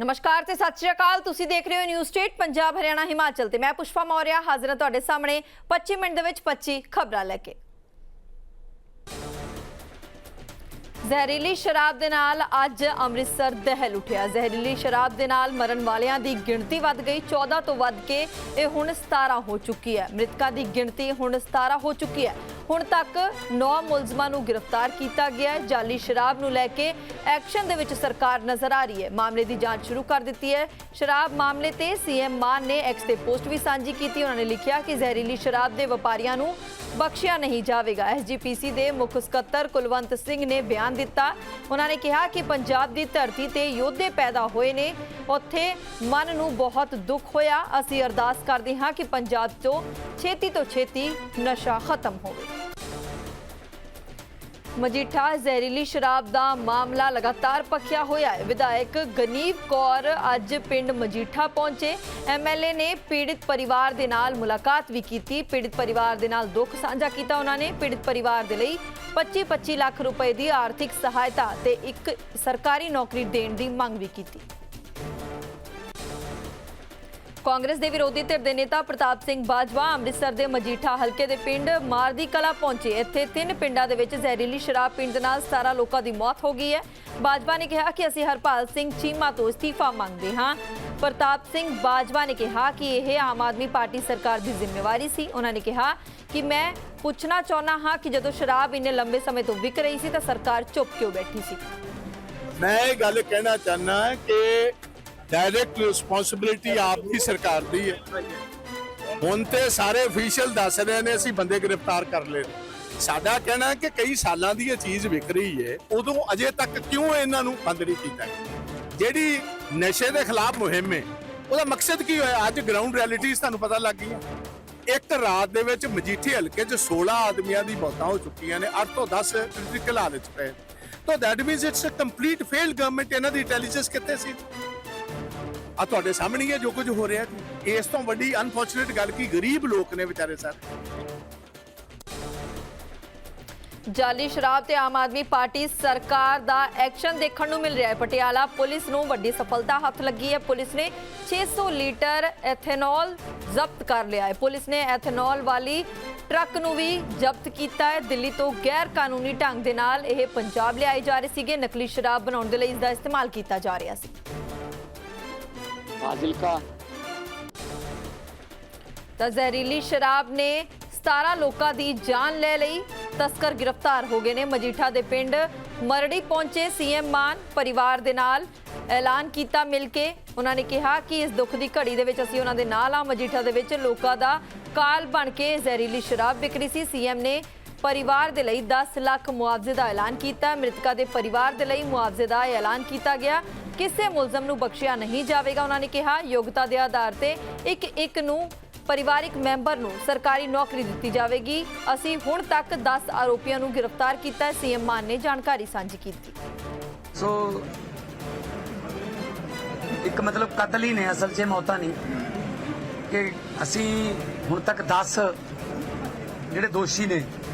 ਨਮਸਕਾਰ ਤੇ ਸਤਿ ਸ਼੍ਰੀ ਅਕਾਲ। ਤੁਸੀਂ ਦੇਖ ਰਹੇ ਹੋ ਨਿਊਜ਼ ਸਟੇਟ ਪੰਜਾਬ, ਹਰਿਆਣਾ, ਹਿਮਾਚਲ ਤੇ ਮੈਂ ਪੁਸ਼ਪਾ ਮੌਰਿਆ ਹਾਜ਼ਰ ਹਾਂ ਤੁਹਾਡੇ ਸਾਹਮਣੇ 25 ਮਿੰਟ ਦੇ ਵਿੱਚ 25 ਖਬਰਾਂ ਲੈ ਕੇ। ਜ਼ਹਿਰੀਲੀ ਸ਼ਰਾਬ ਦੇ ਨਾਲ ਅੱਜ ਅੰਮ੍ਰਿਤਸਰ ਦਹਿਲ ਉਠਿਆ। ਜ਼ਹਿਰੀਲੀ ਸ਼ਰਾਬ ਦੇ ਨਾਲ ਮਰਨ ਵਾਲਿਆਂ ਦੀ ਗਿਣਤੀ ਵੱਧ ਗਈ। 14 ਤੋਂ ਵੱਧ ਕੇ ਇਹ ਹੁਣ 17 ਹੋ ਚੁੱਕੀ ਹੈ। ਮ੍ਰਿਤਕਾਂ ਦੀ ਗਿਣਤੀ ਹੁਣ 17 ਹੋ ਚੁੱਕੀ ਹੈ। ਹੁਣ ਤੱਕ 9 ਮੁਲਜ਼ਮਾਂ ਨੂੰ ਗ੍ਰਿਫਤਾਰ ਕੀਤਾ ਗਿਆ ਹੈ। ਜਾਲੀ ਸ਼ਰਾਬ ਨੂੰ ਲੈ ਕੇ ਐਕਸ਼ਨ ਦੇ ਵਿੱਚ ਸਰਕਾਰ ਨਜ਼ਰ ਆ ਰਹੀ ਹੈ। ਮਾਮਲੇ ਦੀ ਜਾਂਚ ਸ਼ੁਰੂ ਕਰ ਦਿੱਤੀ ਹੈ। ਸ਼ਰਾਬ ਮਾਮਲੇ ਤੇ ਸੀਐਮ ਮਾਨ ਨੇ ਐਕਸ ਤੇ ਪੋਸਟ ਵੀ ਸਾਂਝੀ ਕੀਤੀ। ਉਹਨਾਂ ਨੇ ਲਿਖਿਆ ਕਿ ਜ਼ਹਿਰੀਲੀ ਸ਼ਰਾਬ ਦੇ ਵਪਾਰੀਆਂ ਨੂੰ ਬਖਸ਼ਿਆ ਨਹੀਂ ਜਾਵੇਗਾ। ਐਸਜੀਪੀਸੀ ਦੇ ਮੁੱਖ ਸਕੱਤਰ ਕੁਲਵੰਤ ਸਿੰਘ ਨੇ ਬਿਆਨ ਦਿੱਤਾ। ਉਹਨਾਂ ਨੇ ਕਿਹਾ ਕਿ ਪੰਜਾਬ ਦੀ ਧਰਤੀ ਤੇ ਯੋਧੇ ਪੈਦਾ ਹੋਏ ਨੇ। ਉੱਥੇ ਮਨ ਨੂੰ ਬਹੁਤ ਦੁੱਖ ਹੋਇਆ। ਅਸੀਂ ਅਰਦਾਸ ਕਰਦੇ ਹਾਂ ਕਿ ਪੰਜਾਬ ਤੋਂ ਛੇਤੀ ਤੋਂ ਛੇਤੀ ਨਸ਼ਾ ਖਤਮ ਹੋਵੇ। ਮਜੀਠਾ ਜ਼ਹਿਰੀਲੀ ਸ਼ਰਾਬ ਦਾ ਮਾਮਲਾ ਲਗਾਤਾਰ ਪੱਖਿਆ ਹੋਇਆ ਹੈ। ਵਿਧਾਇਕ ਗਨੀਵ ਕੌਰ ਅੱਜ ਪਿੰਡ ਮਜੀਠਾ ਪਹੁੰਚੇ। ਐਮਐਲਏ ਨੇ ਪੀੜਿਤ ਪਰਿਵਾਰ ਦੇ ਨਾਲ ਮੁਲਾਕਾਤ ਵੀ ਕੀਤੀ। ਪੀੜਿਤ ਪਰਿਵਾਰ ਦੇ ਨਾਲ ਦੁੱਖ ਸਾਂਝਾ ਕੀਤਾ ਉਹਨਾਂ ਨੇ। ਪੀੜਿਤ ਪਰਿਵਾਰ ਦੇ ਲਈ 25-25 ਲੱਖ ਰੁਪਏ ਦੀ ਆਰਥਿਕ ਸਹਾਇਤਾ ਤੇ ਇੱਕ ਸਰਕਾਰੀ ਨੌਕਰੀ ਦੇਣ ਦੀ ਮੰਗ ਵੀ ਕੀਤੀ। ਕਾਂਗਰਸ ਦੇ ਵਿਰੋਧੀ ਧਿਰ ਦੇ ਨੇਤਾ ਪ੍ਰਤਾਪ ਸਿੰਘ ਬਾਜਵਾ ਅੰਮ੍ਰਿਤਸਰ ਦੇ ਮਜੀਠਾ ਹਲਕੇ ਦੇ ਪਿੰਡ ਮਾਰਦੀ ਕਲਾ ਪਹੁੰਚੇ। ਇੱਥੇ ਤਿੰਨ ਪਿੰਡਾਂ ਦੇ ਵਿੱਚ ਜ਼ਹਿਰੀਲੀ ਸ਼ਰਾਬ ਪੀਣ ਦੇ ਨਾਲ 17 ਲੋਕਾਂ ਦੀ ਮੌਤ ਹੋ ਗਈ ਹੈ। ਬਾਜਵਾ ਨੇ ਕਿਹਾ ਕਿ ਅਸੀਂ ਹਰਪਾਲ ਸਿੰਘ ਚੀਮਾ ਤੋਂ ਅਸਤੀਫਾ ਮੰਗਦੇ ਹਾਂ। ਪ੍ਰਤਾਪ ਸਿੰਘ ਬਾਜਵਾ ਨੇ ਕਿਹਾ ਕਿ ਇਹ ਆਮ ਆਦਮੀ ਪਾਰਟੀ ਸਰਕਾਰ ਦੀ ਜ਼ਿੰਮੇਵਾਰੀ ਸੀ। ਉਹਨਾਂ ਨੇ ਕਿਹਾ ਕਿ ਮੈਂ ਪੁੱਛਣਾ ਚਾਹੁੰਦਾ ਹਾਂ ਕਿ ਜਦੋਂ ਸ਼ਰਾਬ ਇੰਨੇ ਲੰਬੇ ਸਮੇਂ ਤੋਂ ਵਿਕ ਰਹੀ ਸੀ ਤਾਂ ਸਰਕਾਰ ਚੁੱਪ ਕਿਉਂ ਬੈਠੀ ਸੀ? ਮੈਂ ਇਹ ਗੱਲ ਕਹਿਣਾ ਚਾਹਨਾ ਕਿ ਡਾਇਰੈਕਟ ਰਿਸਪੌਂਸਿਬਿਲਿਟੀ ਆਪ ਦੀ ਸਰਕਾਰ ਦੀ ਹੈ। ਹੁਣ ਤੇ ਸਾਰੇ ਅਫੀਸ਼ੀਅਲ ਦੱਸ ਰਹੇ ਨੇ, ਅਸੀਂ ਬੰਦੇ ਗ੍ਰਿਫਤਾਰ ਕਰ ਲਏ ਸਾਡਾ ਕਹਿਣਾ ਹੈ ਕਿ ਕਈ ਸਾਲਾਂ ਦੀ ਇਹ ਚੀਜ਼ ਵਿਕ ਰਹੀ ਹੈ, ਉਦੋਂ ਅਜੇ ਤੱਕ ਕਿਉਂ ਇਹਨਾਂ ਨੂੰ ਬੰਦ ਨਹੀਂ ਕੀਤਾ ਜਿਹੜੀ ਨਸ਼ੇ ਦੇ ਖਿਲਾਫ ਮੁਹਿੰਮ ਹੈ, ਉਹਦਾ ਮਕਸਦ ਕੀ ਹੋਇਆ? ਅੱਜ ਗਰਾਊਂਡ ਰਿਐਲਿਟੀਜ਼ ਤੁਹਾਨੂੰ ਪਤਾ ਲੱਗ ਗਈਆਂ। ਇੱਕ ਰਾਤ ਦੇ ਵਿੱਚ ਮਜੀਠੀ ਹਲਕੇ 'ਚ 16 ਆਦਮੀਆਂ ਦੀ ਮੌਤਾਂ ਹੋ ਚੁੱਕੀਆਂ ਨੇ 8 ਤੋਂ 10 ਕ੍ਰਿਟੀਕਲ ਹਾਲਤ 'ਚ ਪਏ ਤਾਂ that means it's a complete fail government ਇਹਨਾਂ ਦੀ ਇੰਟੈਲੀਜੈਂਸ ਕਿੱਥੇ ਸੀ? ਆ ਤੁਹਾਡੇ ਸਾਹਮਣੇ ਹੀ ਹੈ ਜੋ ਕੁਝ ਹੋ ਰਿਹਾ ਇਸ ਤੋਂ ਵੱਡੀ ਅਨਫੋਰਚੂਨੇਟ ਗੱਲ ਕੀ ਗਰੀਬ ਲੋਕ ਨੇ ਵਿਚਾਰੇ ਸਰ। ਜਾਲੀ ਸ਼ਰਾਬ ਤੇ ਆਮ ਆਦਮੀ ਪਾਰਟੀ ਸਰਕਾਰ ਦਾ ਐਕਸ਼ਨ ਦੇਖਣ ਨੂੰ ਮਿਲ ਰਿਹਾ ਹੈ। ਪਟਿਆਲਾ ਪੁਲਿਸ ਨੂੰ ਵੱਡੀ ਸਫਲਤਾ ਹੱਥ ਲੱਗੀ ਹੈ। ਪੁਲਿਸ ਨੇ 600 ਲੀਟਰ ਐਥੇਨੋਲ ਜ਼ਬਤ ਕਰ ਲਿਆ ਹੈ। ਪੁਲਿਸ ਨੇ ਐਥੇਨੋਲ ਵਾਲੀ ਟਰੱਕ ਨੂੰ ਵੀ ਜ਼ਬਤ ਕੀਤਾ ਹੈ। ਦਿੱਲੀ ਤੋਂ ਗੈਰ ਕਾਨੂੰਨੀ ਢੰਗ ਦੇ ਨਾਲ ਇਹ ਪੰਜਾਬ ਲਿਆਏ ਜਾ ਰਹੇ ਸੀਗੇ। ਨਕਲੀ ਸ਼ਰਾਬ ਬਣਾਉਣ ਦੇ ਲਈ ਇਸ ਦਾ ਇਸਤੇਮਾਲ ਕੀਤਾ ਜਾ ਰਿਹਾ ਸੀ। ਫਾਜ਼ਿਲਕਾ ਤਾਂ ਜ਼ਹਿਰੀਲੀ ਸ਼ਰਾਬ ਨੇ 17 ਲੋਕਾਂ ਦੀ ਜਾਨ ਲੈ ਲਈ। ਤਸਕਰ ਗ੍ਰਿਫਤਾਰ ਹੋ ਗਏ ਨੇ ਮਜੀਠਾ ਦੇ ਪਿੰਡ। ਮਰੜੀ ਪਹੁੰਚੇ ਸੀਐਮ ਮਾਨ ਪਰਿਵਾਰ ਦੇ ਨਾਲ। ਐਲਾਨ ਕੀਤਾ ਮਿਲ ਕੇ। ਉਹਨਾਂ ਨੇ ਕਿਹਾ ਕਿ ਇਸ ਦੁੱਖ ਦੀ ਘੜੀ ਦੇ ਵਿੱਚ ਅਸੀਂ ਉਹਨਾਂ ਦੇ ਨਾਲ ਆ ਮਜੀਠਾ ਦੇ ਵਿੱਚ ਲੋਕਾਂ ਦਾ ਕਾਲ ਬਣ ਕੇ ਜ਼ਹਿਰੀਲੀ ਸ਼ਰਾਬ ਵਿਕਰੀ ਸੀ। ਸੀਐਮ ਨੇ ਪਰਿਵਾਰ ਦੇ ਲਈ 10 ਲੱਖ ਮੁਆਵਜ਼ੇ ਦਾ ਐਲਾਨ ਕੀਤਾ। ਮ੍ਰਿਤਕਾਂ ਦੇ ਪਰਿਵਾਰ ਦੇ ਲਈ ਮੁਆਵਜ਼ੇ ਦਾ ਐਲਾਨ ਕੀਤਾ ਗਿਆ। ਕਿਸੇ ਮੁਲਜ਼ਮ ਨੂੰ ਬਖਸ਼ਿਆ ਨਹੀਂ ਜਾਵੇਗਾ, ਉਹਨਾਂ ਨੇ ਕਿਹਾ। ਯੋਗਤਾ ਦੇ ਆਧਾਰ ਤੇ ਇੱਕ ਇੱਕ ਨੂੰ ਪਰਿਵਾਰਿਕ ਮੈਂਬਰ ਨੂੰ ਸਰਕਾਰੀ ਨੌਕਰੀ ਦਿੱਤੀ ਜਾਵੇਗੀ। ਅਸੀਂ ਹੁਣ ਤੱਕ 10 ਆਰੋਪੀਆਂ ਨੂੰ ਗ੍ਰਿਫਤਾਰ ਕੀਤਾ। ਸੀਐਮ ਮਾਨ ਨੇ ਜਾਣਕਾਰੀ ਸਾਂਝੀ ਕੀਤੀ। ਸੋ ਇੱਕ ਮਤਲਬ ਕਤਲ ਹੀ ਨੇ, ਅਸਲ 'ਚ ਮੌਤਾਂ ਨਹੀਂ। ਕਿ ਅਸੀਂ ਹੁਣ ਤੱਕ 10 ਜਿਹੜੇ ਦੋਸ਼ੀ ਨੇ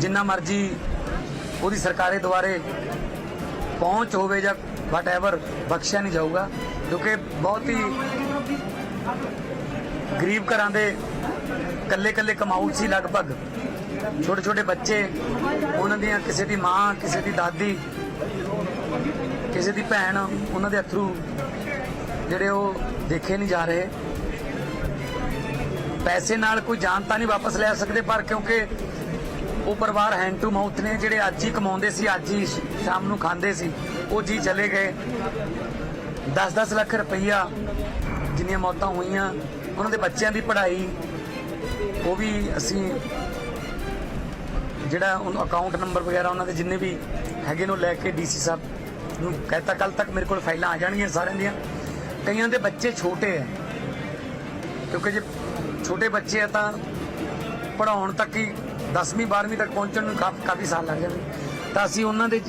ਜਿੰਨਾ ਮਰਜ਼ੀ ਉਹਦੀ ਸਰਕਾਰੇ ਦੁਆਰੇ ਪਹੁੰਚ ਹੋਵੇ ਜਾਂ ਵਟਐਵਰ ਬਖਸ਼ਿਆ ਨਹੀਂ ਜਾਊਗਾ ਕਿਉਂਕਿ ਬਹੁਤ ਹੀ ਗਰੀਬ ਘਰਾਂ ਦੇ ਕੱਲੇ ਕੱਲੇ ਕਮਾਊ ਸੀ ਲਗਭਗ। ਛੋਟੇ ਛੋਟੇ ਬੱਚੇ, ਉਹਨਾਂ ਦੀਆਂ ਕਿਸੇ ਦੀ ਮਾਂ, ਕਿਸੇ ਦੀ ਦਾਦੀ, ਕਿਸੇ ਦੀ ਭੈਣ, ਉਹਨਾਂ ਦੇ ਅਥਰੂ ਜਿਹੜੇ ਉਹ ਦੇਖੇ ਨਹੀਂ ਜਾ ਰਹੇ। ਪੈਸੇ ਨਾਲ ਕੋਈ ਜਾਨ ਤਾਂ ਨਹੀਂ ਵਾਪਸ ਲੈ ਸਕਦੇ ਪਰ ਕਿਉਂਕਿ ਉਹ ਪਰਿਵਾਰ ਹੈਂਡ ਟੂ ਮਾਊਥ ਨੇ ਜਿਹੜੇ ਅੱਜ ਹੀ ਕਮਾਉਂਦੇ ਸੀ, ਅੱਜ ਹੀ ਸ਼ਾਮ ਨੂੰ ਖਾਂਦੇ ਸੀ, ਉਹ ਜੀ ਚਲੇ ਗਏ। 10-10 ਲੱਖ ਰੁਪਈਆ ਜਿੰਨੀਆਂ ਮੌਤਾਂ ਹੋਈਆਂ, ਉਹਨਾਂ ਦੇ ਬੱਚਿਆਂ ਦੀ ਪੜ੍ਹਾਈ, ਉਹ ਵੀ ਅਸੀਂ ਜਿਹੜਾ ਉਹਨੂੰ ਅਕਾਊਂਟ ਨੰਬਰ ਵਗੈਰਾ ਉਹਨਾਂ ਦੇ ਜਿੰਨੇ ਵੀ ਹੈਗੇ ਨੂੰ ਲੈ ਕੇ ਡੀਸੀ ਸਾਹਿਬ ਨੂੰ ਕਹਿਤਾ ਕੱਲ ਤੱਕ ਮੇਰੇ ਕੋਲ ਫਾਈਲਾਂ ਆ ਜਾਣਗੀਆਂ ਸਾਰਿਆਂ ਦੀਆਂ। ਕਈਆਂ ਦੇ ਬੱਚੇ ਛੋਟੇ ਹੈ ਕਿਉਂਕਿ ਜੇ ਛੋਟੇ ਬੱਚੇ ਆ ਤਾਂ ਪੜਾਉਣ ਤੱਕ ਹੀ 10ਵੀਂ 12ਵੀਂ ਤੱਕ ਪਹੁੰਚਣ ਨੂੰ ਕਾਫ, ਕਾਫੀ ਸਾਲ ਲੱਗ ਜਾਂਦੇ ਤਾਂ ਅਸੀਂ ਉਹਨਾਂ ਦੇ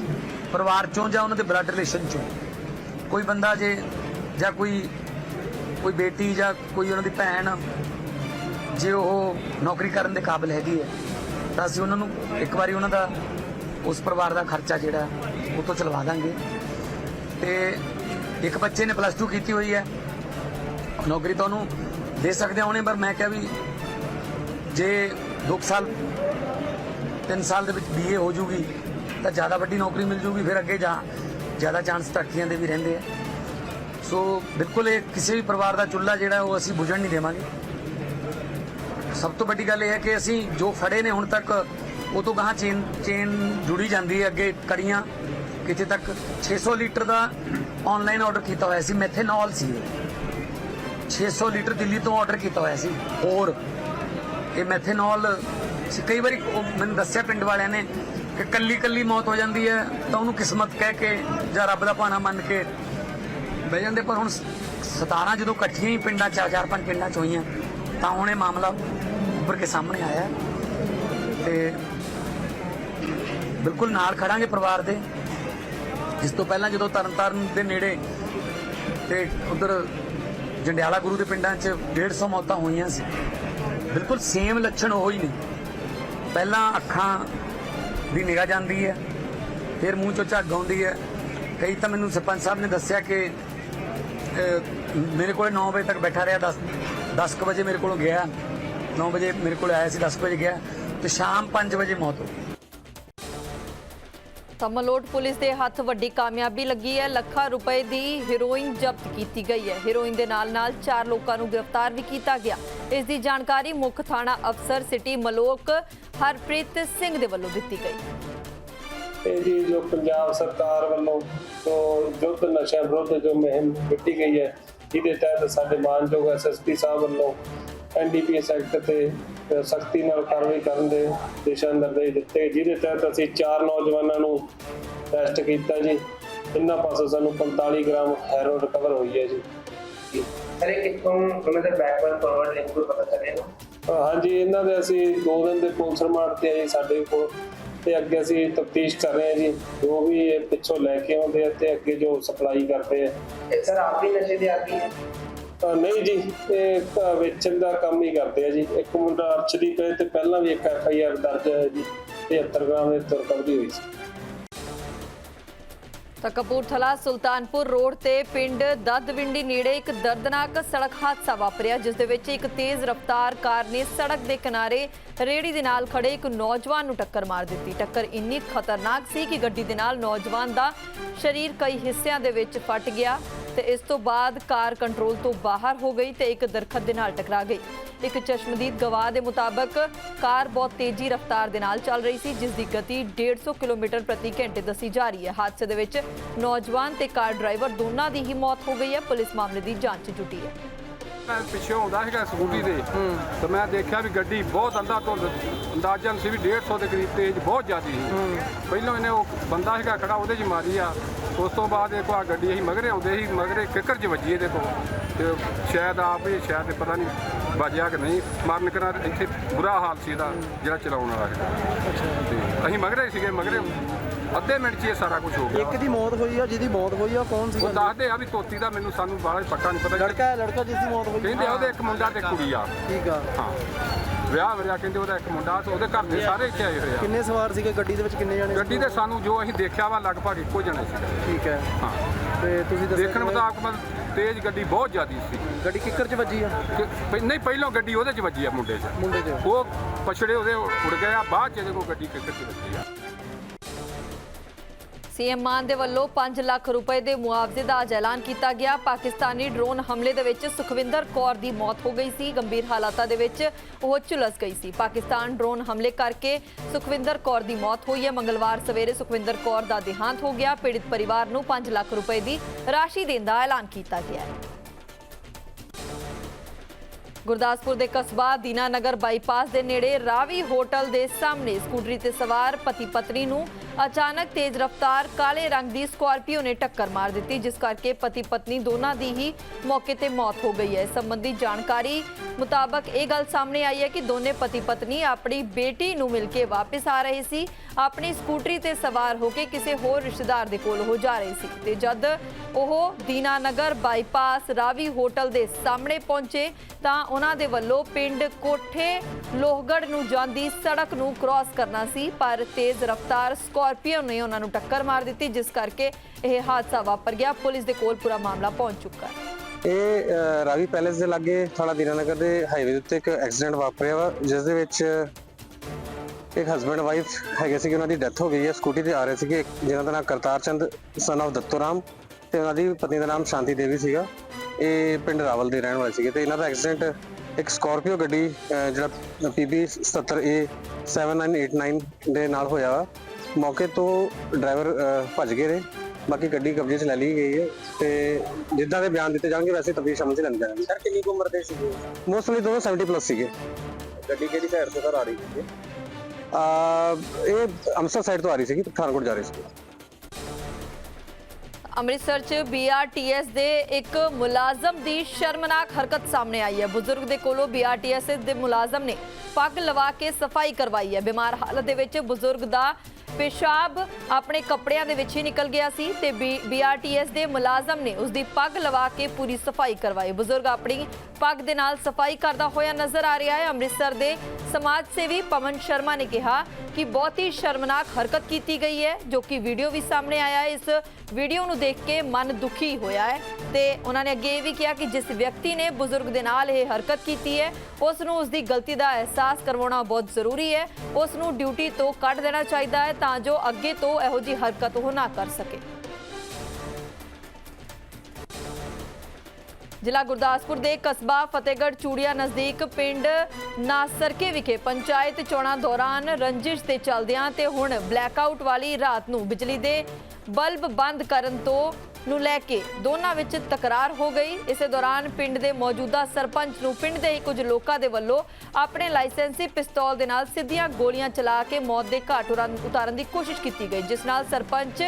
ਪਰਿਵਾਰ ਚੋਂ ਜਾਂ ਉਹਨਾਂ ਦੇ ਬਲੱਡ ਰਿਲੇਸ਼ਨ ਚੋਂ ਕੋਈ ਬੰਦਾ ਜੇ ਜਾਂ ਕੋਈ ਕੋਈ ਬੇਟੀ ਜਾਂ ਕੋਈ ਉਹਨਾਂ ਦੀ ਭੈਣ ਜੇ ਉਹ ਨੌਕਰੀ ਕਰਨ ਦੇ ਕਾਬਿਲ ਹੈਗੀ ਹੈ, ਤਾਂ ਅਸੀਂ ਉਹਨਾਂ ਨੂੰ ਇੱਕ ਵਾਰੀ ਉਹਨਾਂ ਦਾ, ਉਸ ਪਰਿਵਾਰ ਦਾ ਖਰਚਾ ਜਿਹੜਾ ਉਹ ਤੋਂ ਚਲਵਾ ਦਾਂਗੇ। ਤੇ ਇੱਕ ਬੱਚੇ ਨੇ ਪਲੱਸ 2 ਕੀਤੀ ਹੋਈ ਹੈ। ਨੌਕਰੀ ਤਾਂ ਉਹਨੂੰ ਦੇ ਸਕਦੇ ਹਾਂ ਉਹਨੇ ਪਰ ਮੈਂ ਕਿਹਾ ਵੀ ਜੇ 2 ਸਾਲ 3 ਸਾਲ ਦੇ ਵਿੱਚ ਬੀਏ ਹੋ ਜੂਗੀ, ਤਾਂ ਜ਼ਿਆਦਾ ਵੱਡੀ ਨੌਕਰੀ ਮਿਲ ਜੂਗੀ ਫਿਰ ਅੱਗੇ ਜਾ, ਜ਼ਿਆਦਾ ਚਾਂਸ ਤਰੱਕੀਆਂ ਦੇ ਵੀ ਰਹਿੰਦੇ ਆ। ਸੋ ਬਿਲਕੁਲ ਇਹ ਕਿਸੇ ਵੀ ਪਰਿਵਾਰ ਦਾ ਚੁੱਲ੍ਹਾ ਜਿਹੜਾ ਉਹ ਅਸੀਂ ਬੁਝਣ ਨਹੀਂ ਦੇਵਾਂਗੇ। ਸਭ ਤੋਂ ਵੱਡੀ ਗੱਲ ਇਹ ਹੈ ਕਿ ਅਸੀਂ ਜੋ ਫੜੇ ਨੇ ਹੁਣ ਤੱਕ, ਉਹ ਤੋਂ ਗਾਹਾਂ ਚੇਨ ਚੇਨ ਜੁੜੀ ਜਾਂਦੀ ਹੈ ਅੱਗੇ ਕੜੀਆਂ। ਕਿਤੇ ਤੱਕ 600 ਲੀਟਰ ਦਾ ਆਨਲਾਈਨ ਆਰਡਰ ਕੀਤਾ ਹੋਇਆ ਸੀ ਮੈਥੇਨੋਲ ਸੀ ਇਹ। 600 ਲੀਟਰ ਦਿੱਲੀ ਤੋਂ ਆਰਡਰ ਕੀਤਾ ਹੋਇਆ ਸੀ। ਹੋਰ, ਇਹ ਮੈਥੇਨੋਲ ਕਈ ਵਾਰੀ ਉਹ ਮੈਨੂੰ ਦੱਸਿਆ ਪਿੰਡ ਵਾਲਿਆਂ ਨੇ ਕਿ ਕੱਲੀ ਕੱਲੀ ਮੌਤ ਹੋ ਜਾਂਦੀ ਹੈ ਤਾਂ ਉਹਨੂੰ ਕਿਸਮਤ ਕਹਿ ਕੇ ਜਾਂ ਰੱਬ ਦਾ ਭਾਣਾ ਮੰਨ ਕੇ ਬਹਿ ਜਾਂਦੇ। ਪਰ ਹੁਣ 17 ਜਦੋਂ ਇਕੱਠੀਆਂ ਹੀ ਪਿੰਡਾਂ ਚਾਰ ਚਾਰ ਪੰਜ ਪਿੰਡਾਂ ਚ ਹੋਈਆਂ, ਤਾਂ ਹੁਣ ਇਹ ਮਾਮਲਾ ਉੱਪਰ ਕੇ ਸਾਹਮਣੇ ਆਇਆ। ਹੈ। ਤੇ ਬਿਲਕੁਲ ਨਾਲ ਖੜਾਂਗੇ ਪਰਿਵਾਰ ਦੇ। ਇਸ ਤੋਂ ਪਹਿਲਾਂ ਜਦੋਂ ਤਰਨਤਾਰਨ ਦੇ ਨੇੜੇ ਤੇ ਉਧਰ ਜੰਡਿਆਲਾ ਗੁਰੂ ਦੇ ਪਿੰਡਾਂ 'ਚ 150 ਮੌਤਾਂ ਹੋਈਆਂ ਸੀ, ਬਿਲਕੁਲ ਸੇਮ ਲੱਛਣ ਉਹ ਹੀ ਨੇ। ਪਹਿਲਾਂ ਅੱਖਾਂ ਦੀ ਨਿਗਾਹ ਜਾਂਦੀ ਹੈ, ਫਿਰ ਮੂੰਹ ਚੋਂ ਝੱਗ ਆਉਂਦੀ ਹੈ। ਕਈ ਤਾਂ ਮੈਨੂੰ ਸਰਪੰਚ ਸਾਹਿਬ ਨੇ ਦੱਸਿਆ ਕਿ ਮੇਰੇ ਕੋਲ 9 ਵਜੇ ਤੱਕ ਬੈਠਾ ਰਿਹਾ 10 10 ਕੁ ਵਜੇ ਮੇਰੇ ਕੋਲੋਂ ਗਿਆ। 9 ਵਜੇ ਮੇਰੇ ਕੋਲ ਆਇਆ ਸੀ 10 ਵਜੇ ਗਿਆ। ਤੇ ਸ਼ਾਮ 5 ਵਜੇ ਮੌਤ ਹੋ ਗਈ। ਤਾਂ ਮਲੋਟ ਪੁਲਿਸ ਦੇ ਹੱਥ ਵੱਡੀ ਕਾਮਯਾਬੀ ਲੱਗੀ ਹੈ। ਲੱਖਾਂ ਰੁਪਏ ਦੀ ਹੈਰੋਇਨ ਜ਼ਬਤ ਕੀਤੀ ਗਈ ਹੈ। ਹੈਰੋਇਨ ਦੇ ਨਾਲ-ਨਾਲ ਚਾਰ ਲੋਕਾਂ ਨੂੰ ਗ੍ਰਿਫਤਾਰ ਵੀ ਕੀਤਾ ਗਿਆ। ਇਸ ਦੀ ਜਾਣਕਾਰੀ ਮੁੱਖ ਥਾਣਾ ਅਫਸਰ ਸਿਟੀ ਮਲੋਕ ਹਰਪ੍ਰੀਤ ਸਿੰਘ ਦੇ ਵੱਲੋਂ ਦਿੱਤੀ ਗਈ। ਇਹ ਜੀ ਜੋ ਪੰਜਾਬ ਸਰਕਾਰ ਵੱਲੋਂ ਜੋ ਯੁੱਧ ਨਸ਼ਾ ਵਿਰੁੱਧ ਜੋ ਮੁਹਿੰਮ ਵਿੱਢੀ ਗਈ ਹੈ, ਜਿਹਦੇ ਤਹਿਤ ਸਾਡੇ ਮਾਨਯੋਗ ਐਸਐਸਪੀ ਸਾਹਿਬ ਵੱਲੋਂ ਐਨਡੀਪੀਐਸ ਐਕਟ ਤੇ ਸਖਤੀ ਨਾਲ ਕਾਰਵਾਈ ਕਰਨ ਦੇ ਦਿਸ਼ਾ ਨਿਰਦੇਸ਼ ਦਿੱਤੇ ਜਿਹਦੇ ਤਹਿਤ ਅਸੀਂ ਚਾਰ ਨੌਜਵਾਨਾਂ ਨੂੰ ਅਰੈਸਟ ਕੀਤਾ ਜੀ। ਇਹਨਾਂ ਪਾਸੋਂ ਸਾਨੂੰ 45 ਗ੍ਰਾਮ ਹੈਰੋਇਨ ਰਿਕਵਰ ਹੋਈ ਹੈ ਜੀ। ਅਰੇ ਕਿੱਥੋਂ ਉਹਨਾਂ ਦਾ ਬੈਕਵਰਡ ਫਾਰਵਰਡ ਲਿੰਕ ਕੋਈ ਪਤਾ ਚੱਲੇਗਾ ਹਾਂਜੀ ਇਹਨਾਂ ਦੇ ਅਸੀਂ 2 ਦਿਨ ਦੇ ਪੁਲਿਸ ਰਿਮਾਂਡ ਤੇ ਆਏ ਸਾਡੇ ਕੋਲ। ਤੇ ਅੱਗੇ ਅਸੀਂ ਤਫਤੀਸ਼ ਕਰ ਰਹੇ ਹਾਂ ਜੀ। ਜੋ ਵੀ ਇਹ ਪਿੱਛੋਂ ਲੈ ਕੇ ਆਉਂਦੇ ਆ ਤੇ ਅੱਗੇ ਜੋ ਸਪਲਾਈ ਕਰਦੇ ਆ। ਇਹ ਸਰ ਆਪ ਵੀ ਨਸ਼ੇ ਦੇ ਆਦੀ ਹੈ? ਤਾਂ ਨਹੀਂ ਜੀ, ਇਹ ਤਾਂ ਵੇਚਣ ਦਾ ਕੰਮ ਹੀ ਕਰਦੇ ਆ ਜੀ। ਇੱਕ ਮੁੰਡਾ ਅਰਸ਼ਦੀਪ ਹੈ ਤੇ ਪਹਿਲਾਂ ਵੀ ਇੱਕ ਐਫ ਆਈ ਆਰ ਦਰਜ ਹੈ ਜੀ 73 ਗ੍ਰਾਮ ਦੇ ਤੁਰਕਬਦੀ ਹੋਈ ਸੀ। ਤਾਂ ਕਪੂਰਥਲਾ ਸੁਲਤਾਨਪੁਰ ਰੋਡ ਤੇ ਪਿੰਡ ਦੱਦਵਿੰਡੀ ਨੇੜੇ ਇੱਕ ਦਰਦਨਾਕ ਸੜਕ ਹਾਦਸਾ ਵਾਪਰਿਆ, ਜਿਸ ਦੇ ਵਿੱਚ ਇੱਕ ਤੇਜ਼ ਰਫ਼ਤਾਰ ਕਾਰ ਨੇ ਸੜਕ ਦੇ ਕਿਨਾਰੇ ਰੇੜੀ ਦੇ ਨਾਲ ਖੜੇ ਇੱਕ ਨੌਜਵਾਨ ਨੂੰ ਟੱਕਰ ਮਾਰ ਦਿੱਤੀ। ਟੱਕਰ ਇੰਨੀ ਖਤਰਨਾਕ ਸੀ ਕਿ ਗੱਡੀ ਦੇ ਨਾਲ ਨੌਜਵਾਨ ਦਾ ਸਰੀਰ ਕਈ ਹਿੱਸਿਆਂ ਦੇ ਵਿੱਚ ਫਟ ਗਿਆ। ਤੇ ਇਸ ਤੋਂ ਬਾਅਦ ਕਾਰ ਕੰਟਰੋਲ ਤੋਂ ਬਾਹਰ ਹੋ ਗਈ ਤੇ ਇੱਕ ਦਰਖਤ ਦੇ ਨਾਲ ਟਕਰਾ ਗਈ। ਇੱਕ ਚਸ਼ਮਦੀਦ ਗਵਾਹ ਦੇ ਮੁਤਾਬਕ ਕਾਰ ਬਹੁਤ ਤੇਜ਼ੀ ਰਫ਼ਤਾਰ ਦੇ ਨਾਲ ਚੱਲ ਰਹੀ ਸੀ, ਜਿਸ ਦੀ ਗਤੀ 150 ਕਿਲੋਮੀਟਰ ਪ੍ਰਤੀ ਘੰਟੇ ਦੱਸੀ ਜਾ ਰਹੀ ਹੈ। ਹਾਦਸੇ ਦੇ ਵਿੱਚ ਨੌਜਵਾਨ ਤੇ ਕਾਰ ਡਰਾਈਵਰ ਦੋਨਾਂ ਦੀ ਹੀ ਮੌਤ ਹੋ ਗਈ ਹੈ। ਪੁਲਿਸ ਮਾਮਲੇ ਦੀ ਜਾਂਚ ਜੁਟੀ ਹੈ। ਮੈਂ ਪਿੱਛੇ ਆਉਂਦਾ ਸੀਗਾ ਸਕੂਟੀ ਤੇ ਤੇ ਮੈਂ ਦੇਖਿਆ ਵੀ ਗੱਡੀ ਬਹੁਤ ਅੰਦਾ ਤੋਂ ਅੰਦਾਜ਼ਨ ਸੀ ਵੀ 150 ਦੇ ਕਰੀਬ ਤੇਜ਼ ਬਹੁਤ ਜ਼ਿਆਦੀ ਸੀ। ਪਹਿਲਾਂ ਇਹਨੇ ਉਹ ਬੰਦਾ ਸੀਗਾ ਖੜਾ ਉਹਦੇ 'ਚ ਮਾਰੀ ਆ। ਉਸ ਤੋਂ ਬਾਅਦ ਇਹ ਆ ਗੱਡੀ ਅਸੀਂ ਮਗਰੇ ਆਉਂਦੇ ਸੀ ਮਗਰੇ ਕਿੱਕਰ 'ਚ ਵੱਜੀ ਇਹਦੇ ਕੋਲ। ਤੇ ਸ਼ਾਇਦ ਆਪ ਹੀ ਸ਼ਾਇਦ ਪਤਾ ਨਹੀਂ ਵੱਜਿਆ ਕਿ ਨਹੀਂ ਮਾਰਨ ਕਰਾ ਇੱਥੇ ਬੁਰਾ ਹਾਲ ਸੀ ਇਹਦਾ ਜਿਹੜਾ ਚਲਾਉਣ ਵਾਲਾ ਤੇ ਅਸੀਂ ਮਗਰੇ ਸੀਗੇ ਮਗਰੇ ਅੱਧੇ ਮਿੰਟ 'ਚ ਇਹ ਸਾਰਾ ਕੁਝ ਹੋ ਗਿਆ। ਇੱਕ ਦੀ ਮੌਤ ਹੋਈ ਆ ਜਿਹਦੀ ਮੌਤ ਹੋਈ ਆ ਕੌਣ ਸੀ ਉਹ ਦੱਸਦੇ ਆ ਵੀ ਤੋਤੀ ਦਾ ਮੈਨੂੰ ਸਾਨੂੰ ਬਾਹਲਾ ਪੱਕਾ ਨਹੀਂ ਪਤਾ। ਲੜਕਾ ਹੈ ਲੜਕਾ ਜਿਸ ਦੀ ਮੌਤ ਹੋਈ। ਕਹਿੰਦੇ ਆ ਉਹਦੇ ਇੱਕ ਮੁੰਡਾ ਤੇ ਕੁੜੀ ਆ। ਠੀਕ ਆ। ਹਾਂ। ਵਿਆਹ ਵਰਿਆ ਕਹਿੰਦੇ ਉਹਦਾ ਇੱਕ ਮੁੰਡਾ ਤੇ ਉਹਦੇ ਘਰ ਦੇ ਸਾਰੇ ਇੱਥੇ ਆਏ ਹੋਏ ਆ। ਕਿੰਨੇ ਸਵਾਰ ਸੀਗੇ? ਗੱਡੀ ਦੇ ਵਿੱਚ ਕਿੰਨੇ ਜਣੇ ਗੱਡੀ ਦੇ ਸਾਨੂੰ ਜੋ ਅਸੀਂ ਦੇਖਿਆ ਵਾ ਲਗਭਗ ਇੱਕੋ ਜਣੇ ਸੀ ਠੀਕ ਹੈ। ਹਾਂ। ਤੇ ਤੁਸੀਂ ਦੇਖਣ ਮੁਤਾਬਕ ਮਤਲਬ ਤੇਜ਼ ਗੱਡੀ ਬਹੁਤ ਜ਼ਿਆਦੀ ਸੀ। ਗੱਡੀ ਕਿੱਕਰ ਚ ਵੱਜੀ ਆ? ਕਿ ਪਹਿ- ਨਹੀਂ ਪਹਿਲਾਂ ਗੱਡੀ ਉਹਦੇ 'ਚ ਵੱਜੀ ਆ ਮੁੰਡੇ 'ਚ। ਮੁੰਡੇ 'ਚ। ਉਹ ਪਛੜੇ ਉਹਦੇ ਉੜ ਗਏ ਆ ਬਾਅਦ 'ਚ ਇਹਦੇ ਕੋਲ ਗੱਡੀ ਕਿੱਕਰ 'ਚ ਵੱਜੀ ਆ। ਸੀਐਮ ਮਾਨ ਦੇ ਵੱਲੋਂ 5 ਲੱਖ ਰੁਪਏ ਦੇ ਮੁਆਵਜ਼ੇ ਦਾ ਅੱਜ ਐਲਾਨ ਕੀਤਾ ਗਿਆ। ਪਾਕਿਸਤਾਨੀ ਡਰੋਨ ਹਮਲੇ ਦੇ ਵਿੱਚ ਸੁਖਵਿੰਦਰ ਕੌਰ ਦੀ ਮੌਤ ਹੋ ਗਈ ਸੀ। ਗੰਭੀਰ ਹਾਲਾਤਾਂ ਦੇ ਵਿੱਚ ਉਹ ਝੁਲਸ ਗਈ ਸੀ। ਪਾਕਿਸਤਾਨ ਡਰੋਨ ਹਮਲੇ ਕਰਕੇ ਸੁਖਵਿੰਦਰ ਕੌਰ ਦੀ ਮੌਤ ਹੋਈ ਹੈ। ਮੰਗਲਵਾਰ ਸਵੇਰੇ ਸੁਖਵਿੰਦਰ ਕੌਰ ਦਾ ਦੇਹਾਂਤ ਹੋ ਗਿਆ। ਪੀੜਿਤ ਪਰਿਵਾਰ ਨੂੰ 5 ਲੱਖ ਰੁਪਏ ਦੀ ਰਾਸ਼ੀ ਦੇਣ ਦਾ ਐਲਾਨ ਕੀਤਾ ਗਿਆ ਹੈ। ਗੁਰਦਾਸਪੁਰ ਦੇ ਕਸਬਾ ਦੀਨਾਨਗਰ ਬਾਈਪਾਸ ਦੇ ਨੇੜੇ ਰਾਵੀ ਹੋਟਲ ਦੇ ਸਾਹਮਣੇ ਸਕੂਟਰੀ ਤੇ ਸਵਾਰ ਪਤੀ ਪਤਨੀ ਨੂੰ ਅਚਾਨਕ ਤੇਜ਼ ਰਫ਼ਤਾਰ ਕਾਲੇ ਰੰਗ ਦੀ ਸਕਾਰਪੀਓ ਨੇ ਟੱਕਰ ਮਾਰ ਦਿੱਤੀ, ਜਿਸ ਕਰਕੇ ਪਤੀ ਪਤਨੀ ਦੋਨਾਂ ਦੀ ਹੀ ਮੌਕੇ ਤੇ ਮੌਤ ਹੋ ਗਈ ਹੈ। ਇਸ ਸੰਬੰਧੀ ਜਾਣਕਾਰੀ ਮੁਤਾਬਕ ਇਹ ਗੱਲ ਸਾਹਮਣੇ ਆਈ ਹੈ ਕਿ ਦੋਨੇ ਪਤੀ ਪਤਨੀ ਆਪਣੀ ਬੇਟੀ ਨੂੰ ਮਿਲ ਕੇ ਵਾਪਸ ਆ ਰਹੇ ਸੀ। ਆਪਣੀ ਸਕੂਟਰੀ ਤੇ ਸਵਾਰ ਹੋ ਕੇ ਕਿਸੇ ਹੋਰ ਰਿਸ਼ਤੇਦਾਰ ਦੇ ਕੋਲ ਹੋ ਜਾ ਰਹੇ ਸੀ ਤੇ ਜਦ ਉਹ ਦੀਨਾਨਗਰ ਬਾਈਪਾਸ ਰਾਵੀ ਹੋਟਲ ਦੇ ਸਾਹਮਣੇ ਪਹੁੰਚੇ ਤਾਂ ਉਹਨਾਂ ਦੇ ਵੱਲੋਂ ਪਿੰਡ ਕੋਠੇ ਲੋਹਗੜ ਨੂੰ ਜਾਂਦੀ ਸੜਕ ਨੂੰ ਕ੍ਰਾਸ ਕਰਨਾ ਸੀ, ਪਰ ਤੇਜ਼ ਰਫ਼ਤਾਰ ਸਕਾਰਪੀਓ ਨੇ ਉਹਨਾਂ ਨੂੰ ਟੱਕਰ ਮਾਰ ਦਿੱਤੀ, ਜਿਸ ਕਰਕੇ ਇਹ ਹਾਦਸਾ ਵਾਪਰ ਗਿਆ। ਪੁਲਿਸ ਦੇ ਕੋਲ ਪੂਰਾ ਮਾਮਲਾ ਪਹੁੰਚ ਚੁੱਕਾ ਹੈ। ਇਹ ਰਾਵੀ ਪੈਲੇਸ ਦੇ ਲਾਗੇ ਥਾਣਾ ਦੀਨਾਨਗਰ ਦੇ ਹਾਈਵੇ ਦੇ ਉੱਤੇ ਇੱਕ ਐਕਸੀਡੈਂਟ ਵਾਪਰਿਆ ਵਾ, ਜਿਸ ਦੇ ਵਿੱਚ ਇੱਕ ਹਸਬੰਡ ਵਾਈਫ ਹੈਗੇ ਸੀ ਕਿ ਉਹਨਾਂ ਦੀ ਡੈਥ ਹੋ ਗਈ ਹੈ। ਸਕੂਟੀ ਤੇ ਆ ਰਹੇ ਸੀਗੇ ਜਿਨ੍ਹਾਂ ਦਾ ਨਾਮ ਕਰਤਾਰ ਚੰਦ ਸਨ of ਦੱਤੋਰਾਮ ਤੇ ਉਹਨਾਂ ਦੀ ਪਤਨੀ ਦਾ ਨਾਮ ਸ਼ਾਂਤੀ ਦੇਵੀ ਸੀਗਾ। ਇਹ ਪਿੰਡ ਰਾਵਲ ਦੇ ਰਹਿਣ ਵਾਲੇ ਸੀਗੇ ਤੇ ਇਹਨਾਂ ਦਾ ਐਕਸੀਡੈਂਟ ਇੱਕ ਸਕਾਰਪੀਓ ਗੱਡੀ ਜਿਹੜਾ PB 77A 7989 ਦੇ ਨਾਲ ਹੋਇਆ ਵਾ। ਮੌਕੇ ਤੋਂ ਡਰਾਈਵਰ ਭੱਜ ਗਏ ਨੇ। ਬਾਕੀ ਗੱਡੀ ਕਬਜ਼ੇ 'ਚ ਲੈ ਲਈ ਗਈ ਹੈ ਤੇ ਜਿੱਦਾਂ ਦੇ ਬਿਆਨ ਦਿੱਤੇ ਜਾਣਗੇ ਵੈਸੇ ਅਮਲ 'ਚ ਲੈਂਦੇ ਜਾਣਗੇ ਸਰ ਕਿੰਨੀ ਉਮਰ ਦੇ ਸੀਗੇ ਮੋਸਟਲੀ ਦੋਨੋਂ 70 ਪਲੱਸ ਸੀਗੇ। ਗੱਡੀ ਕਿਹੜੀ ਸਾਈਡ ਤੋਂ ਸਰ ਆ ਰਹੀ ਸੀ ਆ ਇਹ ਅੰਮ੍ਰਿਤਸਰ ਸਾਈਡ ਤੋਂ ਆ ਰਹੀ ਸੀਗੀ ਪਠਾਨਕੋਟ ਜਾ ਰਹੀ ਸੀ। ਅੰਮ੍ਰਿਤਸਰ 'ਚ ਬੀਆਰਟੀਐਸ ਦੇ ਇੱਕ ਮੁਲਾਜ਼ਮ ਦੀ ਸ਼ਰਮਨਾਕ ਹਰਕਤ ਸਾਹਮਣੇ ਆਈ ਹੈ। ਬਜ਼ੁਰਗ ਦੇ ਕੋਲੋਂ ਬੀਆਰਟੀਐਸ ਦੇ ਮੁਲਾਜ਼ਮ ਨੇ ਪੱਗ ਲਵਾ ਕੇ ਸਫ਼ਾਈ ਕਰਵਾਈ ਹੈ। ਬਿਮਾਰ ਹਾਲਤ ਦੇ ਵਿੱਚ ਬਜ਼ੁਰਗ ਦਾ ਪਿਸ਼ਾਬ ਆਪਣੇ ਕੱਪੜਿਆਂ ਦੇ ਵਿੱਚ ਹੀ ਨਿਕਲ ਗਿਆ ਸੀ ਤੇ ਬੀਆਰਟੀਐਸ ਦੇ ਮੁਲਾਜ਼ਮ ਨੇ ਉਸ ਦੀ ਪੱਗ ਲਵਾ ਕੇ ਪੂਰੀ ਸਫ਼ਾਈ ਕਰਵਾਈ। ਬਜ਼ੁਰਗ ਆਪਣੀ ਪੱਗ ਦੇ ਨਾਲ ਸਫ਼ਾਈ ਕਰਦਾ ਹੋਇਆ ਨਜ਼ਰ ਆ ਰਿਹਾ ਹੈ। ਅੰਮ੍ਰਿਤਸਰ ਦੇ ਸਮਾਜ ਸੇਵੀ ਪਵਨ ਸ਼ਰਮਾ ਨੇ ਕਿਹਾ ਕਿ ਬਹੁਤ ਹੀ ਸ਼ਰਮਨਾਕ ਹਰਕਤ ਕੀਤੀ ਗਈ ਹੈ, ਜੋ ਕਿ ਵੀਡੀਓ ਵੀ ਸਾਹਮਣੇ ਆਇਆ ਹੈ। ਇਸ ਵੀਡੀਓ ਨੂੰ ਦੇਖ ਕੇ ਮਨ ਦੁਖੀ ਹੋਇਆ ਹੈ ਤੇ ਉਹਨਾਂ ਨੇ ਅੱਗੇ ਇਹ ਵੀ ਕਿਹਾ ਕਿ ਜਿਸ ਵਿਅਕਤੀ ਨੇ ਬਜ਼ੁਰਗ ਦੇ ਨਾਲ ਇਹ ਹਰਕਤ ਕੀਤੀ ਹੈ ਉਸ ਨੂੰ ਉਸ ਦੀ ਗਲਤੀ ਦਾ ਅਹਿਸਾਸ ਕਰਵਾਉਣਾ ਬਹੁਤ ਜ਼ਰੂਰੀ ਹੈ। ਉਸ ਨੂੰ ਡਿਊਟੀ ਤੋਂ ਕੱਢ ਦੇਣਾ ਚਾਹੀਦਾ ਹੈ ਤਾਂ ਜੋ ਅੱਗੇ ਤੋਂ ਇਹੋ ਜਿਹੀ ਹਰਕਤ ਉਹ ਨਾ ਕਰ ਸਕੇ। ਜ਼ਿਲ੍ਹਾ ਗੁਰਦਾਸਪੁਰ ਦੇ ਕਸਬਾ ਫਤਿਹਗੜ੍ਹ ਚੂੜੀਆ ਨਜ਼ਦੀਕ ਪਿੰਡ ਨਾਸਰਕੇ ਵਿਖੇ ਪੰਚਾਇਤ ਚੋਣਾਂ ਦੌਰਾਨ ਰੰਜਿਸ਼ ਤੇ ਚੱਲਦਿਆਂ ਤੇ ਹੁਣ ਬਲੈਕਆਊਟ ਵਾਲੀ ਰਾਤ ਨੂੰ ਬਿਜਲੀ ਦੇ ਬਲਬ ਬੰਦ ਕਰਨ ਤੋਂ ਨੂੰ ਲੈ ਕੇ ਦੋਨਾਂ ਵਿੱਚ ਤਕਰਾਰ ਹੋ ਗਈ। ਇਸੇ ਦੌਰਾਨ ਪਿੰਡ ਦੇ ਮੌਜੂਦਾ ਸਰਪੰਚ ਨੂੰ ਪਿੰਡ ਦੇ ਹੀ ਕੁਝ ਲੋਕਾਂ ਦੇ ਵੱਲੋਂ ਆਪਣੇ ਲਾਇਸੈਂਸੀ ਪਿਸਤੌਲ ਦੇ ਨਾਲ ਸਿੱਧੀਆਂ ਗੋਲੀਆਂ ਚਲਾ ਕੇ ਮੌਤ ਦੇ ਘਾਟ ਉਤਾਰਨ- ਉਤਾਰਨ ਦੀ ਕੋਸ਼ਿਸ਼ ਕੀਤੀ ਗਈ, ਜਿਸ ਨਾਲ ਸਰਪੰਚ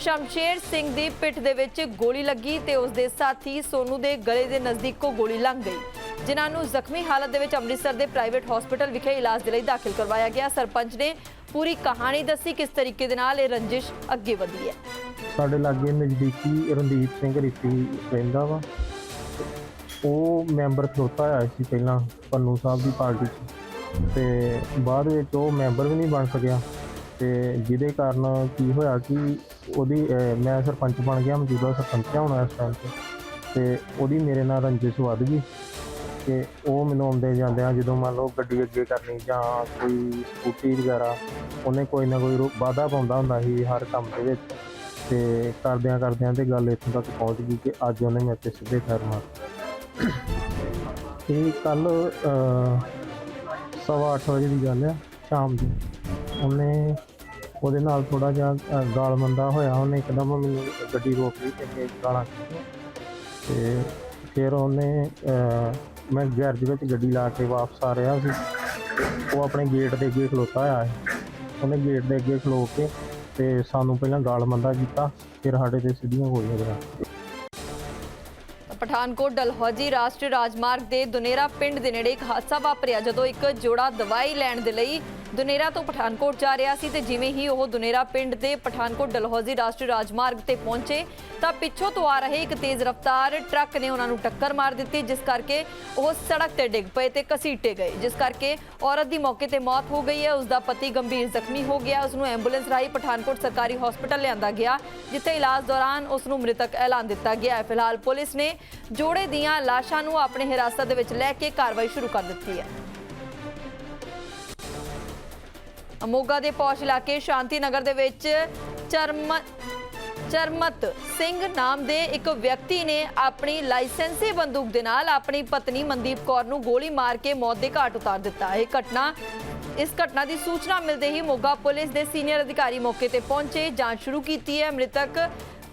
ਸ਼ਮਸ਼ੇਰ ਸਿੰਘ ਦੀ ਪਿੱਠ ਦੇ ਵਿੱਚ ਗੋਲੀ ਲੱਗੀ ਤੇ ਉਸ ਦੇ ਸਾਥੀ ਸੋਨੂ ਦੇ ਗਲੇ ਦੇ ਨਜ਼ਦੀਕੋਂ ਗੋਲੀ ਲੰਘ ਗਈ। ਜਿਨ੍ਹਾਂ ਨੂੰ ਜ਼ਖਮੀ ਹਾਲਤ ਦੇ ਵਿੱਚ ਅੰਮ੍ਰਿਤਸਰ ਦੇ ਪ੍ਰਾਈਵੇਟ ਹਸਪੀਟਲ ਵਿਖੇ ਇਲਾਜ ਦੇ ਲਈ ਦਾਖਲ ਕਰਵਾਇਆ ਗਿਆ। ਸਰਪੰਚ ਨੇ ਪੂਰੀ ਕਹਾਣੀ ਦੱਸੀ ਕਿਸ ਤਰੀਕੇ ਦੇ ਨਾਲ ਇਹ ਰੰਜਿਸ਼ ਅੱਗੇ ਵਧੀ ਹੈ। ਸਾਡੇ ਲਾਗੇ ਨਜ਼ਦੀਕੀ ਰਣਦੀਪ ਸਿੰਘ ਰਿੱਤੀ ਰਹਿੰਦਾ ਵਾ। ਉਹ ਮੈਂਬਰ ਖਲੋਤਾ ਹੋਇਆ ਸੀ ਪਹਿਲਾਂ ਪੰਨੂ ਸਾਹਿਬ ਦੀ ਪਾਰਟੀ 'ਚ। ਤੇ ਬਾਅਦ ਵਿੱਚ ਉਹ ਮੈਂਬਰ ਵੀ ਨਹੀਂ ਬਣ ਸਕਿਆ। ਤੇ ਜਿਹਦੇ ਕਾਰਨ ਕੀ ਹੋਇਆ ਕਿ ਉਹਦੀ ਮੈਂ ਸਰਪੰਚ ਬਣ ਗਿਆ, ਮੌਜੂਦਾ ਸਰਪੰਚ ਆ ਹੁਣ ਇਸ ਟਾਈਮ ਤੇ। ਤੇ ਉਹਦੀ ਮੇਰੇ ਨਾਲ ਰੰਜਿਸ਼ ਵੱਧ ਗਈ ਤੇ ਉਹ ਮੈਨੂੰ ਆਉਂਦੇ ਜਾਂਦਿਆਂ ਜਦੋਂ ਮੰਨ ਲਓ ਗੱਡੀ ਅੱਗੇ ਕਰਨੀ ਜਾਂ ਕੋਈ ਸਕੂਟੀ ਵਗੈਰਾ, ਉਹਨੇ ਕੋਈ ਨਾ ਕੋਈ ਰੋ- ਵਾਧਾ ਪਾਉਂਦਾ ਹੁੰਦਾ ਸੀ ਹਰ ਕੰਮ ਦੇ ਵਿੱਚ। ਤੇ ਕਰਦਿਆਂ ਕਰਦਿਆਂ ਤੇ ਗੱਲ ਇੱਥੋਂ ਤੱਕ ਪਹੁੰਚ ਗਈ ਕਿ ਅੱਜ ਉਹਨੇ ਮੇਰੇ ਤੇ ਸਿੱਧੇ ਫੈਰ ਮਾਰ ਇਹ ਕੱਲ ਸਵਾ ਅੱਠ ਵਜੇ ਦੀ ਗੱਲ ਆ, ਸ਼ਾਮ ਦੀ। ਉਹਨੇ ਉਹਦੇ ਨਾਲ ਥੋੜਾ ਜਿਹਾ ਅ, ਗਾਲ ਮੰਦਾ ਹੋਇਆ। ਉਹਨੇ ਇੱਕਦਮ ਮੈਨੂੰ ਗੱਡੀ ਰੋਕ ਲਈ ਤੇ ਅੱਗੇ ਗਾਲਾਂ ਕੱਢੀਆਂ। ਤੇ ਫਿਰ ਉਹਨੇ ਅ, ਮੈਂ ਗੈਰਜ ਵਿੱਚ ਗੱਡੀ ਲਾ ਕੇ ਵਾਪਸ ਆ ਰਿਹਾ ਸੀ। ਉਹ ਆਪਣੇ ਗੇਟ ਦੇ ਅੱਗੇ ਖਲੋਤਾ ਹੋਇਆ ਸੀ। ਉਹਨੇ ਗੇਟ ਦੇ ਅੱਗੇ ਖਲੋ ਕੇ ਤੇ ਸਾਨੂੰ ਪਹਿਲਾਂ ਗਾਲ ਮੰਦਾ ਕੀਤਾ ਫਿਰ ਸਾਡੇ ਤੇ ਸਿੱਧੀਆਂ ਗੋਲੀਆਂ ਚਲਾ ਪਠਾਨਕੋਟ ਡਲਹੌਜੀ ਰਾਸ਼ਟਰੀ ਰਾਜਮਾਰਗ ਦੇ ਦੁਨੇਰਾ ਪਿੰਡ ਦੇ ਨੇੜੇ ਇੱਕ ਹਾਦਸਾ ਵਾਪਰਿਆ ਜਦੋਂ ਇੱਕ ਜੋੜਾ ਦਵਾਈ ਲੈਣ ਦੇ ਲਈ ਦੁਨੇਰਾ ਤੋਂ ਪਠਾਨਕੋਟ ਜਾ ਰਿਹਾ ਸੀ ਤੇ ਜਿਵੇਂ ਹੀ ਉਹ ਦੁਨੇਰਾ ਪਿੰਡ ਦੇ ਪਠਾਨਕੋਟ ਡਲਹੌਜੀ ਰਾਸ਼ਟਰੀ ਰਾਜਮਾਰਗ ਤੇ ਪਹੁੰਚੇ, ਤਾਂ ਪਿੱਛੋਂ ਤੋਂ ਆ ਰਹੇ ਇੱਕ ਤੇਜ਼ ਰਫ਼ਤਾਰ ਟਰੱਕ ਨੇ ਉਹਨਾਂ ਨੂੰ ਟੱਕਰ ਮਾਰ ਦਿੱਤੀ, ਜਿਸ ਕਰਕੇ ਉਹ ਸੜਕ ਤੇ ਡਿੱਗ ਪਏ ਤੇ ਘਸੀਟੇ ਗਏ, ਜਿਸ ਕਰਕੇ ਔਰਤ ਦੀ ਮੌਕੇ ਤੇ ਮੌਤ ਹੋ ਗਈ ਹੈ। ਉਸ ਦਾ ਪਤੀ ਗੰਭੀਰ ਜ਼ਖਮੀ ਹੋ ਗਿਆ। ਉਸ ਨੂੰ ਐਂਬੂਲੈਂਸ ਰਾਹੀਂ ਪਠਾਨਕੋਟ ਸਰਕਾਰੀ ਹਸਪਤਾਲ ਲਿਆਂਦਾ ਗਿਆ, ਜਿੱਥੇ ਇਲਾਜ ਦੌਰਾਨ ਉਸ ਨੂੰ ਮ੍ਰਿਤਕ ਐਲਾਨ ਦਿੱਤਾ ਗਿਆ ਹੈ। ਫਿਲਹਾਲ ਪੁਲਿਸ ਨੇ ਜੋੜੇ ਦੀਆਂ ਲਾਸ਼ਾਂ ਨੂੰ ਆਪਣੇ ਹਿਰਾਸਤ ਦੇ ਵਿੱਚ ਲੈ ਕੇ ਕਾਰਵਾਈ ਸ਼ੁਰੂ ਕਰ ਦਿੱਤੀ ਹੈ। ਮੋਗਾ ਦੇ ਪੌਸ਼ ਇਲਾਕੇ ਸ਼ਾਂਤੀ ਨਗਰ ਦੇ ਵਿੱਚ ਚਰਮ ਚਰਮਤ ਸਿੰਘ ਨਾਮ ਦੇ ਇੱਕ ਵਿਅਕਤੀ ਨੇ ਆਪਣੀ ਲਾਇਸੈਂਸੀ ਬੰਦੂਕ ਦੇ ਨਾਲ ਆਪਣੀ ਪਤਨੀ ਮਨਦੀਪ ਕੌਰ ਨੂੰ ਗੋਲੀ ਮਾਰ ਕੇ ਮੌਤ ਦੇ ਘਾਟ ਉਤਾਰ ਦਿੱਤਾ। ਇਹ ਘਟਨਾ ਇਸ ਘਟਨਾ ਦੀ ਸੂਚਨਾ ਮਿਲਦੇ ਹੀ ਮੋਗਾ ਪੁਲਿਸ ਦੇ ਸੀਨੀਅਰ ਅਧਿਕਾਰੀ ਮੌਕੇ ਤੇ ਪਹੁੰਚੇ, ਜਾਂਚ ਸ਼ੁਰੂ ਕੀਤੀ ਹੈ। ਮ੍ਰਿਤਕ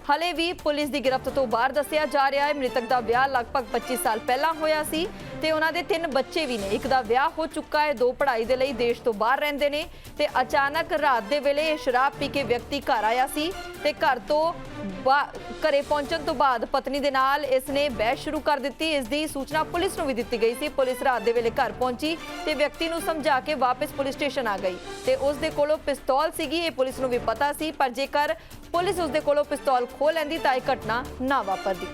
ਹਲੇ ਵੀ ਪੁਲਿਸ ਦੀ ਗ੍ਰਿਫਤ ਤੋਂ ਬਾਹਰ ਦੱਸਿਆ ਜਾ ਰਿਹਾ ਹੈ, ਮ੍ਰਿਤਕ ਦਾ ਵਿਆਹ ਲਗਭਗ 25 ਸਾਲ ਪਹਿਲਾਂ ਹੋਇਆ ਸੀ ਤੇ ਉਹਨਾਂ ਦੇ ਤਿੰਨ ਬੱਚੇ ਵੀ ਨੇ। ਇੱਕ ਦਾ ਵਿਆਹ ਹੋ ਚੁੱਕਾ ਹੈ, ਦੋ ਪੜ੍ਹਾਈ ਦੇ ਲਈ ਦੇਸ਼ ਤੋਂ ਬਾਹਰ ਰਹਿੰਦੇ ਨੇ ਤੇ ਅਚਾਨਕ ਰਾਤ ਦੇ ਵੇਲੇ ਇਹ ਸ਼ਰਾਬ ਪੀ ਕੇ ਵਿਅਕਤੀ ਘਰ ਆਇਆ ਸੀ ਤੇ ਘਰ ਤੋਂ ਬਾ- ਘਰੇ ਪਹੁੰਚਣ ਤੋਂ ਬਾਅਦ ਪਤਨੀ ਦੇ ਨਾਲ ਇਸ ਨੇ ਬਹਿਸ ਸ਼ੁਰੂ ਕਰ ਦਿੱਤੀ। ਇਸ ਦੀ ਸੂਚਨਾ ਪੁਲਿਸ ਨੂੰ ਵੀ ਦਿੱਤੀ ਗਈ ਸੀ। ਪੁਲਿਸ ਰਾਤ ਦੇ ਵੇਲੇ ਘਰ ਪਹੁੰਚੀ ਤੇ ਵਿਅਕਤੀ ਨੂੰ ਸਮਝਾ ਕੇ ਵਾਪਸ ਪੁਲਿਸ ਸਟੇਸ਼ਨ ਆ ਗਈ ਤੇ ਉਸ ਦੇ ਕੋਲੋਂ ਪਿਸਤੌਲ ਸੀਗੀ। ਇਹ ਪੁਲਿਸ ਨੂੰ ਵੀ ਪਤਾ ਸੀ, ਪਰ ਜੇਕਰ ਪੁਲਿਸ ਉਸ ਦੇ ਕੋਲੋਂ ਪਿਸਤੌਲ ਖੋਹ ਲੈਂਦੀ ਤਾਂ ਇਹ ਘਟਨਾ ਨਾ ਵਾਪਰਦੀ।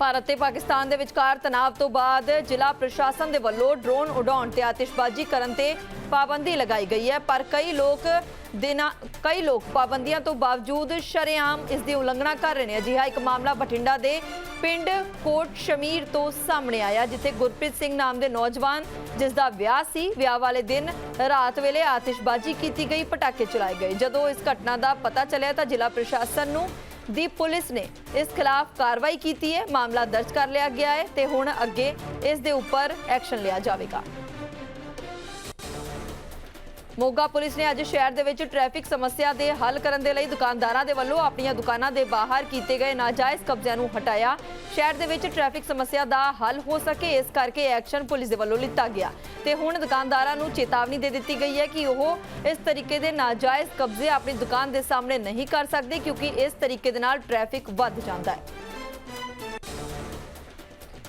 ਭਾਰਤ ਤੇ ਪਾਕਿਸਤਾਨ ਦੇ ਵਿਚਕਾਰ ਤਣਾਅ ਤੋਂ ਬਾਅਦ ਜ਼ਿਲ੍ਹਾ ਪ੍ਰਸ਼ਾਸਨ ਦੇ ਵੱਲੋਂ ਡਰੋਨ ਉਡਾਉਣ ਤੇ ਆਤਿਸ਼ਬਾਜ਼ੀ ਕਰਨ ਤੇ ਪਾਬੰਦੀ ਲਗਾਈ ਗਈ ਹੈ, ਪਰ ਕਈ ਲੋਕ ਦਿਨਾਂ, ਕਈ ਲੋਕ ਪਾਬੰਦੀਆਂ ਤੋਂ ਬਾਵਜੂਦ ਸ਼ਰੇਆਮ ਇਸ ਦੀ ਉਲੰਘਣਾ ਕਰ ਰਹੇ ਨੇ। ਅਜਿਹਾ ਇੱਕ ਮਾਮਲਾ ਬਠਿੰਡਾ ਦੇ ਪਿੰਡ ਕੋਟ ਸ਼ਮੀਰ ਤੋਂ ਸਾਹਮਣੇ ਆਇਆ, ਜਿੱਥੇ ਗੁਰਪ੍ਰੀਤ ਸਿੰਘ ਨਾਮ ਦੇ ਨੌਜਵਾਨ, ਜਿਸ ਦਾ ਵਿਆਹ ਸੀ, ਵਿਆਹ ਵਾਲੇ ਦਿਨ ਰਾਤ ਵੇਲੇ ਆਤਿਸ਼ਬਾਜ਼ੀ ਕੀਤੀ ਗਈ, ਪਟਾਕੇ ਚਲਾਏ ਗਏ। ਜਦੋਂ ਇਸ ਘਟਨਾ ਦਾ ਪਤਾ ਚੱਲਿਆ ਤਾਂ ਜ਼ਿਲ੍ਹਾ ਪ੍ਰਸ਼ਾਸਨ ਨੂੰ ਦੀ ਪੁਲਿਸ ਨੇ ਇਸ ਖਿਲਾਫ ਕਾਰਵਾਈ ਕੀਤੀ ਹੈ। ਮਾਮਲਾ ਦਰਜ ਕਰ ਲਿਆ ਗਿਆ ਹੈ ਤੇ ਹੁਣ ਅੱਗੇ ਇਸ ਦੇ ਉੱਪਰ ਐਕਸ਼ਨ ਲਿਆ ਜਾਵੇਗਾ। ਮੋਗਾ ਪੁਲਿਸ ਨੇ ਅੱਜ ਸ਼ਹਿਰ ਦੇ ਵਿੱਚ ਟ੍ਰੈਫਿਕ ਸਮੱਸਿਆ ਦੇ ਹੱਲ ਕਰਨ ਦੇ ਲਈ ਦੁਕਾਨਦਾਰਾਂ ਦੇ ਵੱਲੋਂ ਆਪਣੀਆਂ ਦੁਕਾਨਾਂ ਦੇ ਬਾਹਰ ਕੀਤੇ ਗਏ ਨਾਜਾਇਜ਼ ਕਬਜ਼ਿਆਂ ਨੂੰ ਹਟਾਇਆ। ਸ਼ਹਿਰ ਦੇ ਵਿੱਚ ਟ੍ਰੈਫਿਕ ਸਮੱਸਿਆ ਦਾ ਹੱਲ ਹੋ ਸਕੇ, ਇਸ ਕਰਕੇ ਐਕਸ਼ਨ ਪੁਲਿਸ ਦੇ ਵੱਲੋਂ ਲਿੱਤਾ ਗਿਆ। ਤੇ ਹੁਣ ਦੁਕਾਨਦਾਰਾਂ ਨੂੰ ਚੇਤਾਵਨੀ ਦੇ ਦਿੱਤੀ ਗਈ ਹੈ ਕਿ ਉਹ ਇਸ ਤਰੀਕੇ ਦੇ ਨਾਜਾਇਜ਼ ਕਬਜ਼ੇ ਆਪਣੀ ਦੁਕਾਨ ਦੇ ਸਾਹਮਣੇ ਨਹੀਂ ਕਰ ਸਕਦੇ, ਕਿਉਂਕਿ ਇਸ ਤਰੀਕੇ ਦੇ ਨਾਲ ਟ੍ਰੈਫਿਕ ਵੱਧ ਜਾਂਦਾ ਹੈ।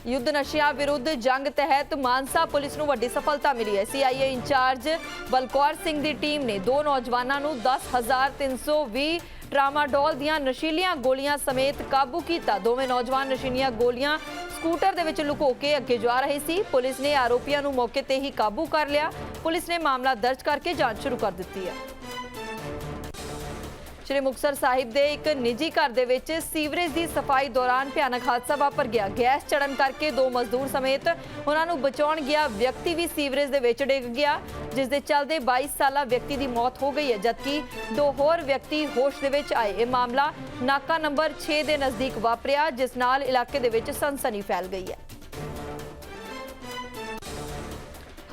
ਯੁੱਧ ਨਸ਼ਿਆਂ ਵਿਰੁੱਧ ਜੰਗ ਤਹਿਤ ਮਾਨਸਾ ਪੁਲਿਸ ਨੂੰ ਵੱਡੀ ਸਫਲਤਾ ਮਿਲੀ ਹੈ। ਸੀਆਈਏ ਇੰਚਾਰਜ ਬਲਕੌਰ ਸਿੰਘ ਦੀ ਟੀਮ ਨੇ ਦੋ ਨੌਜਵਾਨਾਂ ਨੂੰ 10320 ਟਰਾਮਾਡੋਲ ਦੀਆਂ ਨਸ਼ੀਲੀਆਂ ਗੋਲੀਆਂ ਸਮੇਤ ਕਾਬੂ ਕੀਤਾ। ਦੋਵੇਂ ਨੌਜਵਾਨ ਨਸ਼ੀਲੀਆਂ ਗੋਲੀਆਂ ਸਕੂਟਰ ਦੇ ਵਿੱਚ ਲੁਕੋ ਕੇ ਅੱਗੇ ਜਾ ਰਹੇ ਸੀ। ਪੁਲਿਸ ਨੇ ਆਰੋਪੀਆਂ ਨੂੰ ਮੌਕੇ ਤੇ ਹੀ ਕਾਬੂ ਕਰ ਲਿਆ। ਪੁਲਿਸ ਨੇ ਮਾਮਲਾ ਦਰਜ ਕਰਕੇ ਜਾਂਚ ਸ਼ੁਰੂ ਕਰ ਦਿੱਤੀ ਹੈ। ਸ਼੍ਰੀ ਮੁਕਤਸਰ ਸਾਹਿਬ ਦੇ ਇੱਕ ਨਿੱਜੀ ਘਰ ਦੇ ਵਿੱਚ ਸੀਵਰੇਜ ਦੀ ਸਫ਼ਾਈ ਦੌਰਾਨ ਭਿਆਨਕ ਹਾਦਸਾ ਵਾਪਰ ਗਿਆ। ਗੈਸ ਚੜਨ ਕਰਕੇ ਦੋ ਮਜ਼ਦੂਰ ਸਮੇਤ ਉਹਨਾਂ ਨੂੰ ਬਚਾਉਣ ਗਿਆ ਵਿਅਕਤੀ ਵੀ ਸੀਵਰੇਜ ਦੇ ਵਿੱਚ ਡਿੱਗ ਗਿਆ, ਜਿਸ ਦੇ ਚੱਲਦੇ 22 ਸਾਲਾ ਵਿਅਕਤੀ ਦੀ ਮੌਤ ਹੋ ਗਈ ਹੈ, ਜਦਕਿ ਦੋ ਹੋਰ ਵਿਅਕਤੀ ਹੋਸ਼ ਦੇ ਵਿੱਚ ਆਏ। ਇਹ ਮਾਮਲਾ ਨਾਕਾ ਨੰਬਰ 6 ਦੇ ਨਜ਼ਦੀਕ ਵਾਪਰਿਆ, ਜਿਸ ਨਾਲ ਇਲਾਕੇ ਦੇ ਵਿੱਚ ਸਨਸਨੀ ਫੈਲ ਗਈ ਹੈ।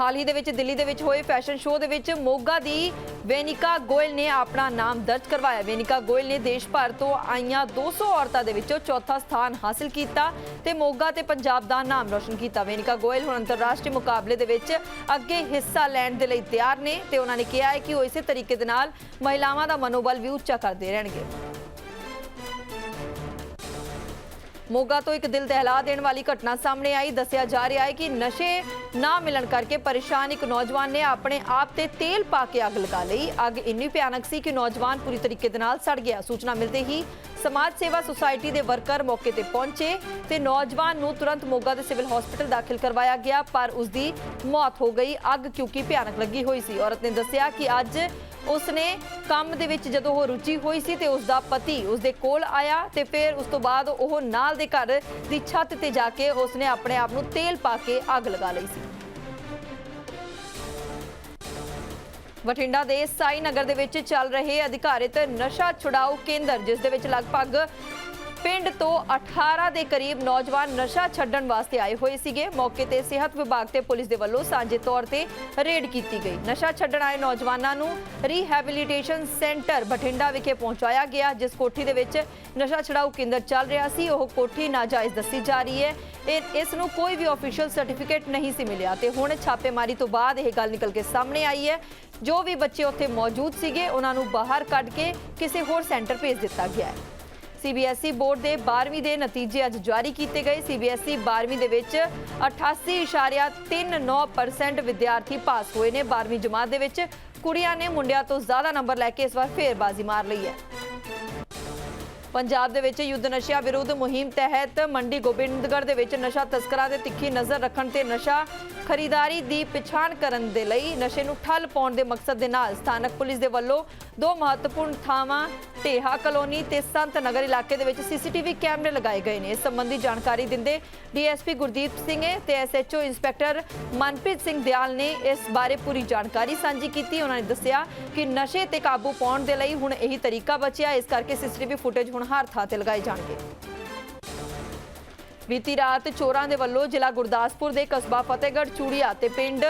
ਹਾਲ ਹੀ ਦੇ ਵਿੱਚ ਦਿੱਲੀ ਦੇ ਵਿੱਚ ਹੋਏ ਫੈਸ਼ਨ ਸ਼ੋਅ ਦੇ ਵਿੱਚ ਮੋਗਾ ਦੀ ਵੇਨਿਕਾ ਗੋਇਲ ਨੇ ਆਪਣਾ ਨਾਮ ਦਰਜ ਕਰਵਾਇਆ। ਵੇਨਿਕਾ ਗੋਇਲ ਨੇ ਦੇਸ਼ ਭਰ ਤੋਂ ਆਈਆਂ 200 ਔਰਤਾਂ ਦੇ ਵਿੱਚੋਂ ਚੌਥਾ ਸਥਾਨ ਹਾਸਿਲ ਕੀਤਾ ਤੇ ਮੋਗਾ ਤੇ ਪੰਜਾਬ ਦਾ ਨਾਮ ਰੋਸ਼ਨ ਕੀਤਾ। ਵੇਨਿਕਾ ਗੋਇਲ ਹੁਣ ਅੰਤਰਰਾਸ਼ਟਰੀ ਮੁਕਾਬਲੇ ਦੇ ਵਿੱਚ ਅੱਗੇ ਹਿੱਸਾ ਲੈਣ ਦੇ ਲਈ ਤਿਆਰ ਨੇ ਤੇ ਉਹਨਾਂ ਨੇ ਕਿਹਾ ਹੈ ਕਿ ਉਹ ਇਸੇ ਤਰੀਕੇ ਦੇ ਨਾਲ ਮਹਿਲਾਵਾਂ ਦਾ ਮਨੋਬਲ ਵੀ ਉੱਚਾ ਕਰਦੇ ਰਹਿਣਗੇ। ਮੋਗਾ ਤੋਂ ਇੱਕ ਦਿਲ ਦਹਿਲਾ ਦੇਣ ਵਾਲੀ ਘਟਨਾ ਸਾਹਮਣੇ ਆਈ। ਦੱਸਿਆ ਜਾ ਰਿਹਾ ਹੈ ਕਿ ਨਸ਼ੇ ਨਾ ਮਿਲਣ ਕਰਕੇ ਪਰੇਸ਼ਾਨ ਇੱਕ ਨੌਜਵਾਨ ਨੇ ਆਪਣੇ ਆਪ ਤੇ ਤੇਲ ਪਾ ਕੇ ਅੱਗ ਲਗਾ ਲਈ। ਅੱਗ ਇੰਨੀ ਭਿਆਨਕ ਸੀ ਕਿ ਨੌਜਵਾਨ ਪੂਰੀ ਤਰੀਕੇ ਦੇ ਨਾਲ ਸੜ ਗਿਆ। ਸੂਚਨਾ ਮਿਲਦੇ ਹੀ ਸਮਾਜ ਸੇਵਾ ਸੁਸਾਇਟੀ ਦੇ ਵਰਕਰ ਮੌਕੇ ਤੇ ਪਹੁੰਚੇ ਤੇ ਨੌਜਵਾਨ ਨੂੰ ਤੁਰੰਤ ਮੋਗਾ ਦੇ ਸਿਵਲ ਹਸਪੀਟਲ ਦਾਖਲ ਕਰਵਾਇਆ ਗਿਆ, ਪਰ ਉਸ ਦੀ ਮੌਤ ਹੋ ਗਈ। ਅੱਗ ਕਿਉਂਕਿ ਭਿਆਨਕ ਲੱਗੀ ਹੋਈ ਸੀ। ਔਰਤ ਨੇ ਦੱਸਿਆ ਕਿ ਅੱਜ ਉਸਨੇ ਕੰਮ ਦੇ ਵਿੱਚ ਜਦੋਂ ਉਹ ਰੁਚੀ ਹੋਈ ਸੀ ਤੇ ਉਸ ਦਾ ਪਤੀ ਉਸ ਦੇ ਕੋਲ ਆਇਆ ਤੇ ਫਿਰ ਉਸ ਤੋਂ ਬਾਅਦ ਉਹ ਨਾਲ ਦੇ ਘਰ ਦੀ ਛੱਤ ਤੇ ਜਾ ਕੇ ਉਸਨੇ ਆਪਣੇ ਆਪ ਨੂੰ ਤੇਲ ਪਾ ਕੇ ਅੱਗ ਲਗਾ ਲਈ ਸੀ। ਬਠਿੰਡਾ ਦੇ ਸਾਈ ਨਗਰ ਦੇ ਵਿੱਚ ਚੱਲ ਰਹੇ ਅਧਿਕਾਰਿਤ ਨਸ਼ਾ ਛੁਡਾਊ ਕੇਂਦਰ, ਜਿਸ ਦੇ ਵਿੱਚ ਲਗਭਗ ਪਿੰਡ ਤੋਂ 18 ਦੇ ਕਰੀਬ ਨੌਜਵਾਨ ਨਸ਼ਾ ਛੱਡਣ ਵਾਸਤੇ ਆਏ ਹੋਏ ਸੀਗੇ। ਮੌਕੇ ਤੇ ਸਿਹਤ ਵਿਭਾਗ ਤੇ ਪੁਲਿਸ ਦੇ ਵੱਲੋਂ ਸਾਂਝੇ ਤੌਰ ਤੇ ਰੇਡ ਕੀਤੀ ਗਈ। ਨਸ਼ਾ ਛੱਡਣ ਆਏ ਨੌਜਵਾਨਾਂ ਨੂੰ ਰੀਹੈਬਿਲਿਟੇਸ਼ਨ ਸੈਂਟਰ ਬਠਿੰਡਾ ਵਿਖੇ ਪਹੁੰਚਾਇਆ ਗਿਆ, ਜਿਸ ਕੋਠੀ ਦੇ ਵਿੱਚ ਨਸ਼ਾ ਛੁਡਾਊ ਕੇਂਦਰ ਚੱਲ ਰਿਹਾ ਸੀ। ਉਹ ਕੋਠੀ ਨਾਜਾਇਜ਼ ਦੱਸੀ ਜਾ ਰਹੀ ਹੈ। ਇਹ, ਇਸ ਨੂੰ ਕੋਈ ਵੀ ਆਫੀਸ਼ੀਅਲ ਸਰਟੀਫਿਕੇਟ ਨਹੀਂ ਸੀ ਮਿਲਿਆ। ਤੇ ਹੁਣ ਛਾਪੇਮਾਰੀ ਤੋਂ ਬਾਅਦ ਇਹ ਗੱਲ ਨਿਕਲ ਕੇ ਸਾਹਮਣੇ ਆਈ ਹੈ ਜੋ ਵੀ ਬੱਚੇ ਉੱਥੇ ਮੌਜੂਦ ਸੀਗੇ, ਉਹਨਾਂ ਨੂੰ ਬਾਹਰ ਕੱਢ ਕੇ ਕਿਸੇ ਹੋਰ ਸੈਂਟਰ ਭੇਜ ਦਿੱਤਾ ਗਿਆ ਹੈ। ਸੀਬੀਐਸਈ ਬੋਰਡ ਦੇ 12ਵੀਂ ਦੇ ਨਤੀਜੇ ਅੱਜ ਜਾਰੀ ਕੀਤੇ ਗਏ। ਸੀਬੀਐਸਈ 12ਵੀਂ ਦੇ ਵਿੱਚ 88.39% ਵਿਦਿਆਰਥੀ ਪਾਸ ਹੋਏ ਨੇ। 12ਵੀਂ ਜਮਾਤ ਦੇ ਵਿੱਚ ਕੁੜੀਆਂ ਨੇ ਮੁੰਡਿਆਂ ਤੋਂ ਜ਼ਿਆਦਾ ਨੰਬਰ ਲੈ ਕੇ ਇਸ ਵਾਰ ਫੇਰ ਬਾਜ਼ੀ ਮਾਰ ਲਈ ਹੈ। ਪੰਜਾਬ ਦੇ ਵਿੱਚ ਯੁੱਧ ਨਸ਼ਿਆਂ ਵਿਰੁੱਧ ਮੁਹਿੰਮ ਤਹਿਤ ਮੰਡੀ ਗੋਬਿੰਦਗੜ੍ਹ ਦੇ ਵਿੱਚ ਨਸ਼ਾ ਤਸਕਰਾਂ ਦੇ ਤਿੱਖੀ ਨਜ਼ਰ ਰੱਖਣ ਤੇ ਨਸ਼ਾ ਖਰੀਦਾਰੀ ਦੀ ਪਛਾਣ ਕਰਨ ਦੇ ਲਈ ਨਸ਼ੇ ਨੂੰ ਠੱਲ ਪਾਉਣ ਦੇ ਮਕਸਦ ਦੇ ਨਾਲ ਸਥਾਨਕ ਪੁਲਿਸ ਦੇ ਵੱਲੋਂ ਦੋ ਮਹੱਤਵਪੂਰਨ ਥਾਵਾਂ, ਢੇਹਾ ਕਲੋਨੀ ਤੇ ਸੰਤ ਨਗਰ ਇਲਾਕੇ ਦੇ ਵਿੱਚ ਸੀਸੀਟੀਵੀ ਕੈਮਰੇ ਲਗਾਏ ਗਏ ਨੇ। ਇਸ ਸੰਬੰਧੀ ਜਾਣਕਾਰੀ ਦਿੰਦੇ ਡੀਐਸਪੀ ਗੁਰਦੀਪ ਸਿੰਘ ਤੇ ਐਸਐਚਓ ਇੰਸਪੈਕਟਰ ਮਨਪ੍ਰੀਤ ਸਿੰਘ ਦਿਆਲ ਨੇ ਇਸ ਬਾਰੇ ਪੂਰੀ ਜਾਣਕਾਰੀ ਸਾਂਝੀ ਕੀਤੀ। ਉਹਨਾਂ ਨੇ ਦੱਸਿਆ ਕਿ ਨਸ਼ੇ ਤੇ ਕਾਬੂ ਪਾਉਣ ਦੇ ਲਈ ਹੁਣ ਇਹੀ ਤਰੀਕਾ ਬਚਿਆ। ਇਸ ਕਰਕੇ ਸੀਸੀਟੀਵੀ ਫੁਟੇਜ ਹੁਣ ਹਰ ਥਾਂ ਤੇ ਲਗਾਏ ਜਾਣਗੇ। ਬੀਤੀ ਰਾਤ ਚੋਰਾਂ ਦੇ ਵੱਲੋਂ ਜ਼ਿਲ੍ਹਾ ਗੁਰਦਾਸਪੁਰ ਦੇ ਕਸਬਾ ਫਤਿਹਗੜ੍ਹ ਚੂੜੀਆ ਤੇ ਪਿੰਡ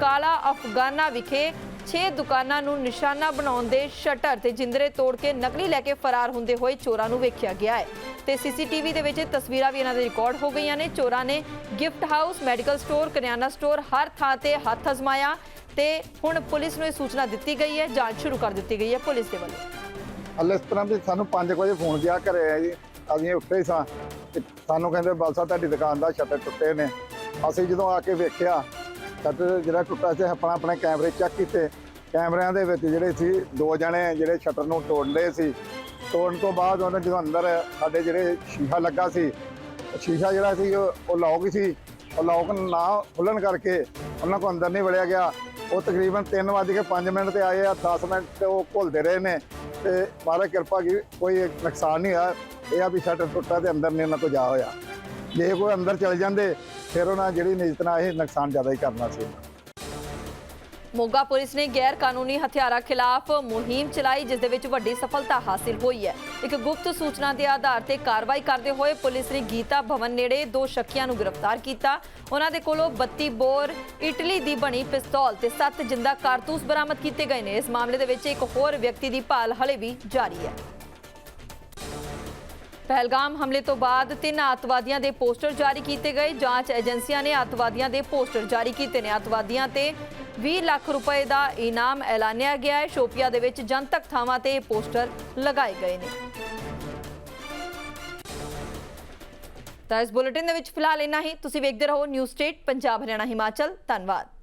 ਕਾਲਾ ਅਫਗਾਨਾ ਵਿਖੇ 6 ਦੁਕਾਨਾਂ ਨੂੰ ਨਿਸ਼ਾਨਾ ਬਣਾਉਣ ਦੇ ਸ਼ਟਰ ਤੇ ਜਿੰਦਰੇ ਤੋੜ ਕੇ ਨਕਲੀ ਲੈ ਕੇ ਫਰਾਰ ਹੁੰਦੇ ਹੋਏ ਚੋਰਾਂ ਨੂੰ ਵੇਖਿਆ ਗਿਆ ਹੈ। ਤੇ ਸੀਸੀਟੀਵੀ ਦੇ ਵਿੱਚ ਤਸਵੀਰਾਂ ਵੀ ਇਹਨਾਂ ਦੇ ਰਿਕਾਰਡ ਹੋ ਗਈਆਂ ਨੇ। ਚੋਰਾਂ ਨੇ ਗਿਫਟ ਹਾਊਸ, ਮੈਡੀਕਲ ਸਟੋਰ, ਕਰਿਆਨਾ ਸਟੋਰ ਹਰ ਥਾਂ ਤੇ ਹੱਥ ਅਜ਼ਮਾਇਆ ਤੇ ਹੁਣ ਪੁਲਿਸ ਨੂੰ ਇਹ ਸੂਚਨਾ ਦਿੱਤੀ ਗਈ ਹੈ, ਜਾਂਚ ਸ਼ੁਰੂ ਕਰ ਦਿੱਤੀ ਗਈ ਹੈ ਪੁਲਿਸ ਦੇ ਵੱਲੋਂ। ਹਲੇ ਇਸ ਤਰ੍ਹਾਂ ਵੀ ਸਾਨੂੰ 5 ਵਜੇ ਫੋਨ ਗਿਆ ਘਰੇ ਆ ਜੀ। ਅਸੀਂ ਉੱਠੇ ਸਾਂ। ਤੇ ਸਾਨੂੰ ਕਹਿੰਦੇ ਬਲਸਾ ਤੁਹਾਡੀ ਦੁਕਾਨ ਦਾ ਸ਼ਟਰ ਟੁੱਟੇ ਨੇ। ਅਸੀਂ ਜਦੋਂ ਆ ਕੇ ਵੇਖਿਆ, ਸ਼ਟਰ ਜਿਹੜਾ ਟੁੱਟਾ ਸੀ, ਆਪਣਾ ਆਪਣੇ ਕੈਮਰੇ ਚੈੱਕ ਕੀਤੇ। ਕੈਮਰਿਆਂ ਦੇ ਵਿੱਚ ਜਿਹੜੇ ਸੀ, ਦੋ ਜਣੇ ਜਿਹੜੇ ਸ਼ਟਰ ਨੂੰ ਤੋੜਦੇ ਸੀ। ਤੋੜਨ ਤੋਂ ਬਾਅਦ ਉਹਨਾਂ ਜਦੋਂ ਅੰਦਰ ਸਾਡੇ ਜਿਹੜੇ ਸ਼ੀਸ਼ਾ ਲੱਗਾ ਸੀ, ਸ਼ੀਸ਼ਾ ਜਿਹੜਾ ਸੀ, ਉਹ ਉਹ ਲੌਕ ਸੀ। ਉਹ ਲੌਕ ਨਾ ਖੁੱਲਣ ਕਰਕੇ ਉਹਨਾਂ ਕੋ ਅੰਦਰ ਨਹੀਂ ਵੜਿਆ ਗਿਆ। ਉਹ ਤਕਰੀਬਨ 3:05 ਮਿੰਟ ਤੇ ਆਏ ਆ 10 ਮਿੰਟ ਤੇ ਉਹ ਘੁਲਦੇ ਰਹੇ ਨੇ। ਤੇ ਮਹਾਰਾਜ ਕਿਰਪਾ ਕੀ, ਕੋਈ ਨੁਕਸਾਨ ਨਹੀਂ ਹੋਇਆ। ਇਹ ਆ ਵੀ ਸ਼ਟਰ ਟੁੱਟਾ ਤੇ ਅੰਦਰ ਨਹੀਂ ਉਹਨਾਂ ਕੋ ਜਾ ਹੋਇਆ। ਜੇ ਕੋਈ ਅੰਦਰ ਚਲ ਜਾਂਦੇ, ਫਿਰ ਉਹਨਾਂ ਜਿਹੜੀ ਨਿਯਤ ਨਾਲ ਇਹ ਨੁਕਸਾਨ ਜ਼ਿਆਦਾ ਹੀ ਕਰਨਾ ਸੀ। ਮੋਗਾ ਪੁਲਿਸ ਨੇ ਗੈਰ ਕਾਨੂੰਨੀ ਹਥਿਆਰਾਂ ਖਿਲਾਫ ਮੁਹਿੰਮ ਚਲਾਈ, ਜਿਸ ਦੇ ਵਿੱਚ ਵੱਡੀ ਸਫਲਤਾ ਹਾਸਿਲ ਹੋਈ ਹੈ। ਇੱਕ ਗੁਪਤ ਸੂਚਨਾ ਦੇ ਆਧਾਰ ਤੇ ਕਾਰਵਾਈ ਕਰਦੇ ਹੋਏ ਪੁਲਿਸ ਨੇ ਗੀਤਾ ਭਵਨ ਨੇੜੇ ਦੋ ਸ਼ੱਕੀਆਂ ਨੂੰ ਗ੍ਰਿਫਤਾਰ ਕੀਤਾ। ਉਹਨਾਂ ਦੇ ਕੋਲੋਂ 32 ਬੋਰ, ਇਟਲੀ ਦੀ ਬਣੀ ਪਿਸਤੌਲ ਤੇ 7 ਜਿੰਦਾ ਕਾਰਤੂਸ ਬਰਾਮਦ ਕੀਤੇ ਗਏ ਨੇ। ਇਸ ਮਾਮਲੇ ਦੇ ਵਿੱਚ ਇੱਕ ਹੋਰ ਵਿਅਕਤੀ ਦੀ ਭਾਲ ਹਲੇ ਵੀ ਜਾਰੀ ਹੈ। ਪਹਿਲਗਾਮ ਹਮਲੇ ਤੋਂ ਬਾਅਦ ਤਿੰਨ ਅੱਤਵਾਦੀਆਂ ਦੇ ਪੋਸਟਰ ਜਾਰੀ ਕੀਤੇ ਗਏ। ਜਾਂਚ ਏਜੰਸੀਆਂ ਨੇ ਅੱਤਵਾਦੀਆਂ ਦੇ ਪੋਸਟਰ ਜਾਰੀ ਕੀਤੇ ਨੇ। ਅੱਤਵਾਦੀਆਂ ਤੇ 20 ਲੱਖ ਰੁਪਏ ਦਾ ਇਨਾਮ ਐਲਾਨਿਆ ਗਿਆ ਹੈ। ਸ਼ੋਪੀਆ ਦੇ ਵਿੱਚ ਜਨਤਕ ਥਾਵਾਂ ਤੇ ਪੋਸਟਰ ਲਗਾਏ ਗਏ ਨੇ। ਤਾਂ ਇਸ ਬੁਲੇਟਿਨ ਦੇ ਵਿੱਚ ਫਿਲਹਾਲ ਇੰਨਾ ਹੀ। ਤੁਸੀਂ ਵੇਖਦੇ ਰਹੋ ਨਿਊਜ਼ ਸਟੇਟ, ਪੰਜਾਬ, ਹਰਿਆਣਾ, ਹਿਮਾਚਲ। ਧੰਨਵਾਦ।